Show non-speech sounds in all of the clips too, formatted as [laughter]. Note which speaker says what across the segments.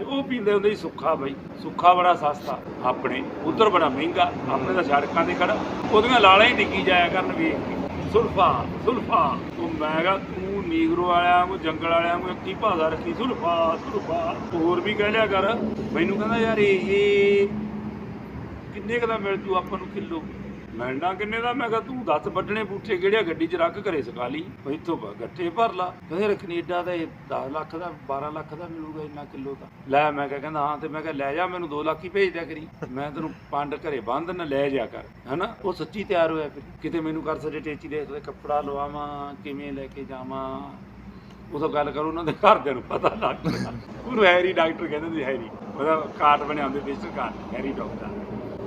Speaker 1: ਉਹ ਪੀਂਦੇ ਹੁੰਦੇ ਸੀ ਸੁੱਖਾ ਬਈ। ਸੁੱਖਾ ਬੜਾ ਸਸਤਾ, ਆਪਣੇ। ਉਧਰ ਬੜਾ ਮਹਿੰਗਾ, ਆਪਣੇ ਤਾਂ ਸੜਕਾਂ ਤੇ ਖੜਾ। ਉਹਦੀਆਂ ਲਾਲਾਂ ਹੀ ਡਿੱਗੀ ਜਾਇਆ ਕਰਨ ਵੇਖ ਕੇ। ਸੁਲਫਾ ਸੁਲਫਾ। ਤੂੰ ਮੈਂ ਕਿਹਾ, ਤੂੰ ਨੀਗਰੋ ਵਾਲਿਆਂ ਨੂੰ ਜੰਗਲ ਵਾਲਿਆਂ ਨੂੰ ਕੀ ਭਾਸ਼ਾ ਰੱਖੀ। ਸੁਲਫਾ ਸੁਲਫਾ। ਹੋਰ ਵੀ ਕਹਿ ਲਿਆ ਕਰ। ਮੈਨੂੰ ਕਹਿੰਦਾ, ਯਾਰ ਇਹ ਕਿੰਨੇ ਕੁ ਦਾ ਮਿਲ ਜੂ ਆਪਾਂ ਨੂੰ ਕਿਲੋ? ਮਿਲਣਾ ਕਿੰਨੇ ਦਾ, ਮੈਂ ਕਿਹਾ ਤੂੰ ਦੱਸ ਵੱਢਣੇ ਬੂਠੇ ਕਿਹੜਿਆ ਗੱਡੀ 'ਚ ਰੱਖ ਘਰੇ ਸਕਾ ਲਈ। ਇੱਥੋਂ ਬ- ਗੱਠੇ ਭਰ ਲਾ। ਕਹਿੰਦੇ ਕੈਨੇਡਾ ਦਾ ਇਹ 10 ਲੱਖ ਦਾ 12 ਲੱਖ ਦਾ ਮਿਲੂਗਾ ਇੰਨਾ ਕਿਲੋ ਦਾ। ਲੈ ਮੈਂ ਕਿਹਾ, ਕਹਿੰਦਾ ਹਾਂ ਤੇ ਮੈਂ ਕਿਹਾ, ਲੈ ਜਾ ਮੈਨੂੰ 2 ਲੱਖ ਹੀ ਭੇਜ ਦਿਆ ਕਰੀ। ਮੈਂ ਤੈਨੂੰ ਪੰਡ ਘਰੇ ਬੰਦ ਨਾ ਲੈ ਜਾ ਕਰ। ਹਨਾ? ਉਹ ਸੱਚੀ ਤਿਆਰ ਹੋਇਆ ਫਿਰ। ਕਿਤੇ ਮੈਨੂੰ ਕਰ ਸਕੇ ਟੇਚੀ ਦੇ ਤੇ ਕੱਪੜਾ ਲਵਾਵਾਂ, ਕਿਵੇਂ ਲੈ ਕੇ ਜਾਵਾਂ? ਉਦੋਂ ਗੱਲ ਕਰੋ, ਉਹਨਾਂ ਦੇ ਘਰਦਿਆਂ ਨੂੰ ਪਤਾ ਲੱਗ ਗਿਆ ਉਹਨੂੰ ਹੈਰੀ ਡਾਕਟਰ ਕਹਿੰਦੇ ਸੀ, ਹੈਰੀ। ਉਹਦਾ ਕਾਰਡ ਬਣਿਆ ਹੁੰਦੇ ਕਾਰਡ, ਹੈਰੀ ਡਾਕਟਰ।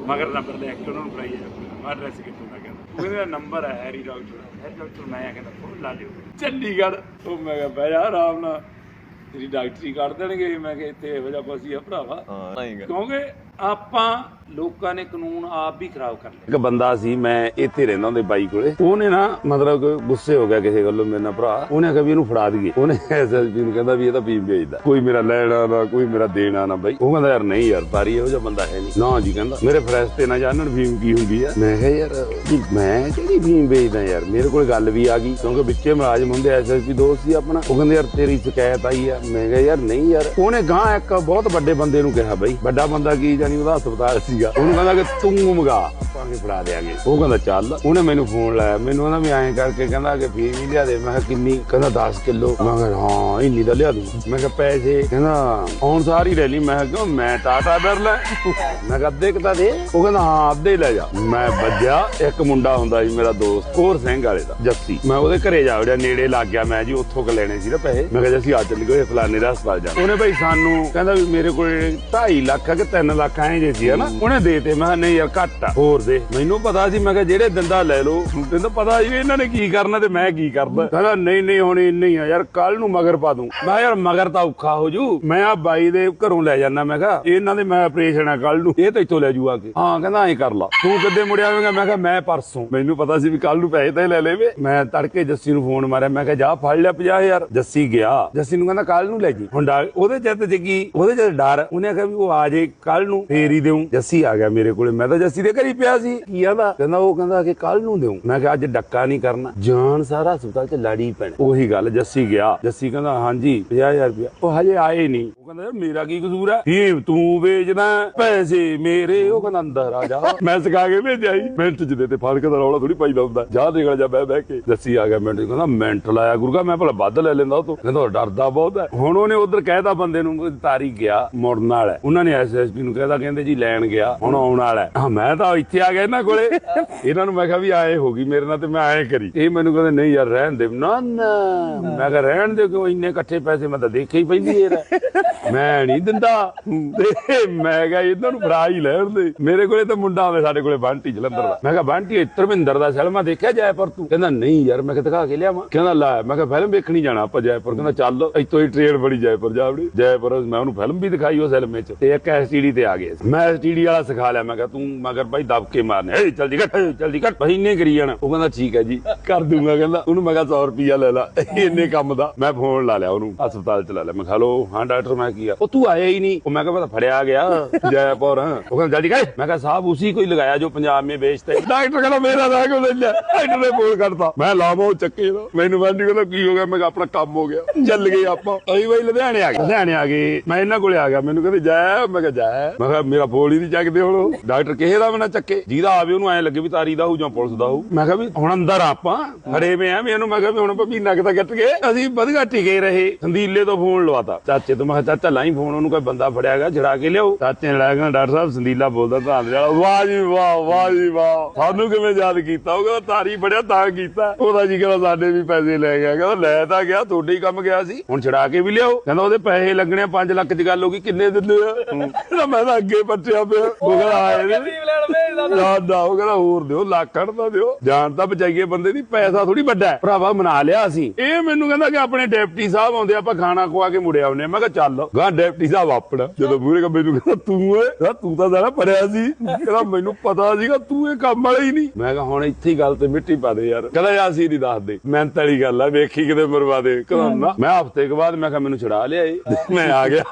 Speaker 1: ਮਗਰ ਨੰਬਰ ਲੈ ਕੇ ਉਹਨਾਂ ਨੂੰ ਫੜਾਈ ਜਾਂਦਾ ਐਡਰੈਸ ਕਿੱਥੋਂ ਦਾ ਕਹਿੰਦਾ। ਉਹਦਾ ਨੰਬਰ ਹੈ ਹੈਰੀ ਡਾਕਟਰ। ਹੈਰੀ ਡਾਕਟਰ ਮੈਂ ਕਹਿੰਦਾ ਫੋਨ ਲਾ ਲਿਓ। ਚੰਡੀਗੜ੍ਹ। ਉਹ ਮੈਂ ਕਿਹਾ ਬਹਿ ਜਾ ਆਰਾਮ ਨਾਲ। ਤੇਰੀ ਡਾਕਟਰੀ ਕੱਢ ਦੇਣਗੇ। ਮੈਂ ਕਿਹਾ ਇੱਥੇ ਇਹੋ ਜਿਹਾ ਹੀ ਆ ਭਰਾਵਾ।
Speaker 2: ਹਾਂ।
Speaker 1: ਕਿਉਂਕਿ ਆਪਾਂ ਲੋਕਾਂ ਨੇ ਕਾਨੂੰਨ ਆਪ ਵੀ ਖਰਾਬ ਕਰ ਲਿਆ।
Speaker 3: ਇੱਕ ਬੰਦਾ ਸੀ, ਮੈਂ ਇੱਥੇ ਰਹਿੰਦਾ ਹੁੰਦੇ ਬਾਈ ਕੋਲੇ। ਉਹਨੇ ਨਾ ਮਤਲਬ ਕਿ ਗੁੱਸੇ ਹੋ ਗਿਆ ਕਿਸੇ ਗੱਲੋਂ ਮੇਰੇ ਨਾਲ ਭਰਾ। ਉਹਨੇ ਕਿਹਾ ਵੀ ਇਹਨੂੰ ਫੜਾ ਦਈਏ। ਉਹਨੇ ਐਸਐਸਪੀ ਨੂੰ ਕਹਿੰਦਾ ਵੀ ਇਹ ਤਾਂ ਫੀਮ ਵੇਚਦਾ ਕੋਈ ਮੇਰਾ ਲੈਣਾ ਨਾ ਕੋਈ ਮੇਰਾ ਦੇਣਾ ਨਾ ਬਾਈ। ਉਹ ਕਹਿੰਦਾ, ਯਾਰ ਨਹੀਂ ਯਾਰ ਤਾਰੀ ਇਹੋ ਜਿਹਾ ਬੰਦਾ ਹੈ ਨਹੀਂ। ਨਾ ਜੀ ਕਹਿੰਦਾ, ਮੇਰੇ ਫਰੈਸ਼ ਤੇ ਨਾ ਜਾਣਨ ਫੀਮ ਕੀ ਹੁੰਦੀ ਆ। ਮੈਂ ਕਿਹਾ, ਯਾਰ, ਵੀ ਮੈਂ ਕਿਹੜੀ ਫੀਮ ਵੇਚਦਾ ਯਾਰ? ਮੇਰੇ ਕੋਲ ਗੱਲ ਵੀ ਆ ਗਈ। ਕਿਉਂਕਿ ਵਿੱਚੇ ਮੁਲਾਜ਼ਮ ਹੁੰਦੇ ਐਸਐਸਪੀ ਦੋਸਤ ਸੀ ਆਪਣਾ। ਉਹ ਕਹਿੰਦੇ, ਯਾਰ, ਤੇਰੀ ਸ਼ਿਕਾਇਤ ਆਈ ਆ। ਮੈਂ ਕਿਹਾ, ਯਾਰ, ਨਹੀਂ ਯਾਰ। ਉਹਨੇ ਗਾਂ ਇੱਕ ਬਹੁਤ ਵੱਡੇ ਬੰਦੇ ਨੂੰ ਕਿਹਾ ਬਾਈ। ਵੱਡਾ ਬੰਦਾ ਕੀ ਜਾਨੀ ਉਹਦਾ ਹਸਪਤਾਲ ਸੀ। ਸੀਗਾ ਉਹਨੂੰ ਕਹਿੰਦਾ ਕਿ ਤੂੰ ਮੰਗਾ ਆਪਾਂ ਕੇ ਫੜਾ ਦੇਾਂਗੇ ਉਹ ਕਹਿੰਦਾ, ਚੱਲ। ਉਹਨੇ ਮੈਨੂੰ ਫੋਨ ਲਾਇਆ। ਮੈਨੂੰ ਕਹਿੰਦਾ ਵੀ ਐਂ ਕਰਕੇ ਕਹਿੰਦਾ ਕਿ ਫੀਮ ਹੀ ਲਿਆ ਦੇ। ਮੈਂ ਕਿਹਾ, ਕਿੰਨੀ? ਕਹਿੰਦਾ 10 ਕਿਲੋ। ਮੈਂ ਕਿਹਾ, ਹਾਂ, ਇੰਨੀ ਦਾ ਲਿਆ ਦੂੰ। ਮੈਂ ਕਿਹਾ, ਪੈਸੇ? ਕਹਿੰਦਾ ਆਉਣ ਸਾਰ ਹੀ ਲੈ ਲਈ ਮੈਂ ਕਿਹਾ ਮੈਂ ਟਾਟਾ ਬਿਰ ਲੈ ਮੈਂ ਕਿਹਾ, ਅੱਧੇ ਕੁ ਦੇ। ਉਹ ਕਹਿੰਦਾ, ਹਾਂ, ਅੱਧੇ ਲੈ ਜਾ। ਮੈਂ ਵੱਜਿਆ। ਇੱਕ ਮੁੰਡਾ ਹੁੰਦਾ ਸੀ ਮੇਰਾ ਦੋਸਤ, ਕੋਰ ਸਿੰਘ ਵਾਲੇ ਦਾ, ਜੱਸੀ। ਮੈਂ ਉਹਦੇ ਘਰੇ ਜਾ ਵੜਿਆ। ਨੇੜੇ ਲੱਗ ਗਿਆ ਮੈਂ ਜੀ, ਉੱਥੋਂ ਕ ਲੈਣੇ ਸੀ ਨਾ ਪੈਸੇ। ਮੈਂ ਕਿਹਾ, ਜੱਸੀ ਆ ਚੱਲ ਗਏ ਫਲਾਣੇ ਦਾ ਹਸਪਤਾਲ ਜਾ ਉਹਨੇ ਭਾਈ ਸਾਨੂੰ ਕਹਿੰਦਾ ਵੀ ਮੇਰੇ ਕੋਲ 2.5 ਲੱਖ ਆ ਕਿ 3 ਲੱਖ, ਐਂ ਜੇ ਸੀ, ਹਨਾ? ਉਹਨੇ ਦੇਤੇ। ਮੈਂ ਕਿਹਾ, ਨਹੀਂ ਯਾਰ, ਘੱਟ ਆ। ਹੋਰ ਦੇ। ਮੈਨੂੰ ਪਤਾ ਸੀ, ਮੈਂ ਕਿਹਾ ਜਿਹੜੇ ਦਿੰਦਾ ਲੈ ਲਓ। ਤੈਨੂੰ ਪਤਾ ਸੀ ਵੀ ਇਹਨਾਂ ਨੇ ਕੀ ਕਰਨਾ ਤੇ ਮੈਂ ਕੀ ਕਰਦਾ। ਕਹਿੰਦਾ ਨਹੀਂ ਨਹੀਂ, ਹੁਣ ਇੰਨੇ ਹੀ ਆ ਯਾਰ ਕੱਲ ਨੂੰ ਮਗਰ ਪਾ ਦੂੰ। ਮੈਂ ਕਿਹਾ ਯਾਰ, ਮਗਰ ਤਾਂ ਔਖਾ ਹੋ ਜੂ। ਮੈਂ ਆ ਬਾਈ ਦੇ ਘਰੋਂ ਲੈ ਜਾਣਾ ਮੈਂ ਕਿਹਾ, ਇਹਨਾਂ ਦੇ ਮੈਂ ਆਪਰੇਸ਼ਨ ਆ ਕੱਲ ਨੂੰ, ਇਹ ਤਾਂ ਇੱਥੋਂ ਲੈ ਜੂ ਆ ਕੇ। ਹਾਂ, ਕਹਿੰਦਾ ਐਂ ਕਰ ਲਾ। ਤੂੰ ਕਦੇ ਮੁੜਿਆ? ਆਵੇਂਗਾ ਮੈਂ ਕਿਹਾ, ਮੈਂ ਪਰਸੋਂ। ਮੈਨੂੰ ਪਤਾ ਸੀ ਵੀ ਕੱਲ ਨੂੰ ਪੈਸੇ ਤਾਂ ਇਹ ਲੈ ਲੈਵੇ ਮੈਂ ਤੜਕੇ ਜੱਸੀ ਨੂੰ ਫੋਨ ਮਾਰਿਆ, ਮੈਂ ਕਿਹਾ, ਜਾ ਫੜ ਲਿਆ 50000 ਜੱਸੀ ਗਿਆ। ਜੱਸੀ ਨੂੰ ਕਹਿੰਦਾ ਕੱਲ ਨੂੰ ਲੈ ਜੀ। ਹੁਣ ਡਾ- ਉਹਦੇ ਚਿੱਤ ਚ ਉਹਦੇ ਚ ਡਰ। ਉਹਨੇ ਕਿਹਾ ਵੀ ਉਹ ਆ ਜੇ ਕੱਲ ਨੂੰ ਫੇਰ ਹੀ ਦੇਉ ਜੱਸੀ ਆ ਗਿਆ ਮੇਰੇ ਕੋਲੇ। ਮੈਂ ਤਾਂ ਜੱਸੀ ਦੇ ਘਰ ਹੀ ਪਿਆ ਸੀ, ਕੀ ਆਂਦਾ? ਕਹਿੰਦਾ, ਉਹ ਕਹਿੰਦਾ ਕਿ ਕੱਲ ਨੂੰ ਦਿਓ ਮੈਂ ਕਿਹਾ, ਅੱਜ ਡੱਕਾ ਨਹੀਂ ਕਰਨਾ। ਜਾਨ ਸਾਰਾ ਹਸਪਤਾਲ ਚ ਲੜੀ ਪੈਣਾ। ਉਹੀ ਗੱਲ, ਜੱਸੀ ਗਿਆ। ਜੱਸੀ ਕਹਿੰਦਾ, ਹਾਂਜੀ 50000 ਰੁਪਇਆ। ਉਹ ਹਜੇ ਆਏ ਨਹੀਂ। ਉਹ ਕਹਿੰਦਾ, ਯਾਰ, ਮੇਰਾ ਕੀ ਕਸੂਰ ਹੈ? ਇਹ ਤੂੰ ਵੇਚਦਾ, ਪੈਸੇ ਮੇਰੇ। ਉਹ ਕਹਿੰਦਾ, ਅੰਦਰ ਆ ਜਾ। ਮੈਂ ਸਿਖਾ ਕੇ ਭੇਜਿਆ ਸੀ। ਮਿੰਟ ਚ ਦੇ ਤੇ ਫੜ ਕੇ ਦਾ ਰੌਲਾ ਥੋੜੀ ਪਾਈਦਾ ਹੁੰਦਾ। ਜਾ ਨਿਕਲ ਜਾ ਬਹਿ ਬਹਿ ਕੇ। ਜੱਸੀ ਆ ਗਿਆ ਮਿੰਟ ਚ। ਕਹਿੰਦਾ, ਮਿੰਟ ਲਾਇਆ ਗੁਰਗਾ, ਮੈਂ ਭਲਾ ਵੱਧ ਲੈ ਲੈਂਦਾ ਉਹ ਤੋਂ। ਕਹਿੰਦਾ ਡਰਦਾ ਬਹੁਤ ਹੈ। ਹੁਣ ਉਹਨੇ ਉਧਰ ਕਹਿਤਾ ਬੰਦੇ ਨੂੰ, ਤਾਰੀ ਗਿਆ, ਮੁੜਨ ਵਾਲਾ। ਹੈ। ਉਹਨਾਂ ਨੇ ਐਸਐਸਪੀ ਨੂੰ ਕਹਿਦਾ ਕਹਿੰਦੇ ਜੀ, ਲੈਣ ਗਿਆ, ਹੁਣ ਆਉਣ ਵਾਲਾ ਹਾਂ, ਮੈਂ ਤਾਂ ਇੱਥੇ ਆ ਗਿਆ ਇਹਨਾਂ ਕੋਲੇ। ਇਹਨਾਂ ਨੂੰ ਮੈਂ ਕਿਹਾ ਵੀ ਆਏ ਹੋ ਗਈ ਮੇਰੇ ਨਾਲ ਤੇ ਮੈਂ ਆਏ ਕਰੀ। ਇਹ ਮੈਨੂੰ ਕਹਿੰਦੇ, ਨਹੀਂ ਯਾਰ, ਰਹਿਣ ਦੇ। ਨਾ ਨਾ। ਮੈਂ ਕਿਹਾ, ਰਹਿਣ ਦੇ ਕਿਉਂ? ਇੰਨੇ ਇਕੱਠੇ ਪੈਸੇ ਮੈਂ ਤਾਂ ਦੇਖੇ ਹੀ ਪੈਂਦੀ ਯਾਰ। ਮੈਂ ਨਹੀਂ ਦਿੰਦਾ। ਤੇ ਮੈਂ ਕਿਹਾ, ਇਹਨਾਂ ਨੂੰ ਫੜਾ ਹੀ ਲੈਣ ਦੇ। ਮੇਰੇ ਕੋਲੇ ਤਾਂ ਮੁੰਡਾ ਆਵੇ, ਸਾਡੇ ਕੋਲੇ ਬੰਟੀ ਜਲੰਧਰ ਦਾ। ਮੈਂ ਕਿਹਾ, ਬਾਂਟੀ ਧਰਮਿੰਦਰ ਦਾ ਸਲਮਾ ਦੇਖਿਆ ਜੈਪੁਰ ਤੂੰ? ਕਹਿੰਦਾ, ਨਹੀਂ ਯਾਰ, ਮੈਂ ਕਿਹਾ, ਦਿਖਾ ਕੇ ਲਿਆਵਾਂ। ਕਹਿੰਦਾ, ਲੈ। ਮੈਂ ਕਿਹਾ, ਫਿਲਮ ਵੇਖਣੀ ਜਾਣਾ ਆਪਾਂ ਜੈਪੁਰ। ਕਹਿੰਦਾ, ਚੱਲ, ਇੱਥੋਂ ਹੀ ਟ੍ਰੇਨ ਬੜੀ ਜੈਪੁਰ ਜਾਵੜੀ ਜੈਪੁਰ, ਮੈਂ ਉਹਨੂੰ ਫਿਲਮ ਵੀ ਦਿਖਾਈ ਉਹ ਸਲਮੇ ਚ। ਤੇ ਇੱਕ ਐਸਟੀਡੀ ਤੇ ਆ ਗਏ ਮੈਂ ਐਸਟੀਡੀ ਵਾਲਾ ਸਿਖਾ ਲਿਆ। ਮੈਂ ਕਿਹਾ, ਤੂੰ ਮਗਰ ਭਾਈ ਦਬ ਕੇ ਮਾਰਨੇ। ਹੇ, ਜਲਦੀ ਕਰ ਹੇ, ਜਲਦੀ ਕਰ ਭਾਈ, ਇੰਨੇ ਕਰੀ ਜਾਣਾ। ਉਹ ਕਹਿੰਦਾ, ਠੀਕ ਹੈ ਜੀ। ਕਰ ਦੂੰਗਾ, ਕਹਿੰਦਾ। ਉਹਨੂੰ ਮੈਂ ਕਿਹਾ 100 ਰੁਪਿਆ ਲੈ ਲੈ। ਇੰਨੇ ਕੰਮ ਦਾ। ਮੈਂ ਫੋਨ ਲਾ ਲਿਆ ਉਹਨੂੰ। ਹਸਪਤਾਲ ਚ ਲਾ ਲਿਆ। ਮੈਂ ਕਿਹਾ ਲੋ ਹਾਂ, ਡਾਕਟਰ, ਮੈਂ ਕੀ ਆ? ਉਹ ਤੂੰ ਆਇਆ ਹੀ ਨਹੀਂ। ਉਹ ਮੈਂ ਕਿਹਾ ਪਤਾ ਫੜਿਆ ਗਿਆ, ਜੈਪੁਰ। ਉਹ ਕਹਿੰਦਾ, ਜਲਦੀ ਕਰ ਮੈਂ ਕਿਹਾ ਸਾਹਿਬ ਉਸੇ ਕੋਈ ਲਗਾਇਆ ਜੋ ਪੰਜਾਬ ਮੇ ਵੇਚਤੇ ਡਾਕਟਰ ਕਹਿੰਦਾ, ਮੇਰਾ ਨਾ ਕੋਈ ਲੈ ਡਾਕਟਰ ਨੇ ਫੋਨ ਕਰਤਾ ਮੈਂ ਲਾਵੋ ਚੱਕੇ ਦਾ ਮੈਨੂੰ ਮੰਡੀ ਕਹਿੰਦਾ, ਕੀ ਹੋ ਗਿਆ? ਮੈਂ ਆਪਣਾ ਕੰਮ ਹੋ ਗਿਆ। ਚੱਲ ਗਏ ਆਪਾਂ। ਅਈ ਬਈ ਲੁਧਿਆਣੇ ਆ ਗਏ। ਲੁਧਿਆਣੇ ਆ ਗਏ। ਮੈਂ ਇਹਨਾਂ ਕੋਲੇ ਆ ਗਿਆ। ਮੈਨੂੰ ਕਹਿੰਦੇ, ਜਾ। ਮੈਂ ਕਿਹਾ, ਜਾ। ਮੈਂ ਕਿਹਾ, ਮੇਰਾ ਫੋਨ ਹੀ ਨਹੀਂ ਚੱਕਦੇ ਹੁਣ ਡਾਕਟਰ ਕਿਸੇ ਦਾ ਵੀ ਨਾ ਚੱਕੇ। ਜਿਹਦਾ ਆਵੇ ਉਹਨੂੰ ਐ ਲੱਗੇ ਵੀ ਤਾਰੀ ਦਾ ਹੋਊ ਜਾਂ ਪੁਲਿਸ ਦਾ ਹੋਊ। ਮੈਂ ਕਿਹਾ ਵੀ ਹੁਣ ਅੰਦਰ ਆਪਾਂ ਖੜੇ ਪਏ ਆ ਵੀ ਇਹਨੂੰ ਮੈਂ ਕਿਹਾ ਵੀ ਹੁਣ ਮਹੀਨਾ ਕਿਤਾ ਕੱਟ ਗਏ। ਅਸੀਂ ਵਧੀਆ ਟਿਕੇ ਰਹੇ ਸੰਦੀਲੇ ਤੋਂ ਫੋਨ ਲਵਾਤਾ। ਚਾਚੇ ਤੋਂ ਮੈਂ ਕਿਹਾ ਚਾਚਾ ਲਾਈ ਫੋਨ ਉਹਨੂੰ ਕੋਈ ਬੰਦਾ ਫੜਿਆਗਾ ਛੜਾ ਕੇ ਲਿਆਓ। ਚਾਚੇ ਨੇ ਲਾਇਆ ਡਾਕਟਰ ਸਾਹਿਬ ਸੰਦੀਲਾ ਬੋਲਦਾ ਤਾਂ ਵਾਲਾ ਵਾਹ ਜੀ ਵਾਹ ਵਾਹ ਜੀ ਵਾਹ। ਸਾਨੂੰ ਕਿਵੇਂ ਯਾਦ ਕੀਤਾ? ਉਹ ਕਹਿੰਦਾ ਤਾਰੀ ਫੜਿਆ ਤਾਂ ਕੀਤਾ। ਉਹਦਾ ਜੀ ਕਹਿੰਦਾ ਸਾਡੇ ਵੀ ਪੈਸੇ ਲੈ ਗਿਆ। ਕਹਿੰਦਾ ਲੈ ਤਾਂ ਗਿਆ ਤੁਹਾਡੇ ਹੀ ਕੰਮ ਗਿਆ ਸੀ। ਹੁਣ ਛੜਾ ਕੇ ਵੀ ਲਿਆਓ। ਕਹਿੰਦਾ ਉਹਦੇ ਪੈਸੇ ਲੱਗਣੇ 5 ਲੱਖ ਦੀ ਗੱਲ ਹੋ ਗਈ ਕਿੰਨੇ ਦਿੰਦੇ ਆ? ਮੈਂ ਤਾਂ ਅੱਗੇ ਪੱਟਿਆ ਪਿਆ। ਉਹ ਕਹਿੰਦਾ ਆਏ ਨੇ। ਨਾ ਨਾ ਉਹ ਕਹਿੰਦਾ ਹੋਰ ਦਿਓ ਲੱਖ ਕੱਢਦਾ ਦਿਓ। ਜਾਨ ਤਾਂ ਬਚਾਈਏ ਬੰਦੇ ਦੀ ਪੈਸਾ ਥੋੜੀ ਵੱਡਾ ਹੈ। ਭਰਾਵਾ ਮਨਾ ਲਿਆ ਅਸੀਂ। ਇਹ ਮੈਨੂੰ ਕਹਿੰਦਾ ਕਿ ਆਪਣੇ ਡਿਪਟੀ ਸਾਹਿਬ ਆਉਂਦੇ ਆਪਾਂ ਖਾਣਾ ਖਵਾ ਕੇ ਮੁੜਿਆ ਆਉਨੇ ਮੈਂ ਕਿਹਾ ਚੱਲ ਗਾਂ ਡਿਪਟੀ ਸਾਹਿਬ ਆਪਣਾ। ਜਦੋਂ ਮੂਰੇ ਕੰਮ ਮੈਨੂੰ ਕਹਿੰਦਾ ਤੂੰ ਓਏ ਤੂੰ ਤਾਂ ਸਾਰਾ ਪੜਿਆ ਸੀ। ਕਹਿੰਦਾ ਮੈਨੂੰ ਪਤਾ ਸੀਗਾ ਤੂੰ ਇਹ ਕੰਮ ਵਾਲਾ ਹੀ ਨਹੀਂ। ਮੈਂ ਕਿਹਾ ਹੁਣ ਇੱਥੇ ਹੀ ਗੱਲ ਤੇ ਮਿੱਟੀ ਪਾ ਦੇ ਯਾਰ। ਕਹਿੰਦਾ ਯਾਰ ਅਸੀਂ ਨਹੀਂ ਦੱਸਦੇ। ਮੈਂ ਵਾਲੀ ਗੱਲ ਆ ਵੇਖੀ ਕਿਤੇ ਮਰਵਾ ਦੇ। ਕਹਿੰਦਾ ਨਾ ਮੈਂ ਹਫ਼ਤੇ ਕੇ ਬਾਅਦ ਮੈਂ ਕਿਹਾ ਮੈਨੂੰ ਛੁਡਾ ਲਿਆ ਏ। ਮੈਂ ਆ ਗਿਆ।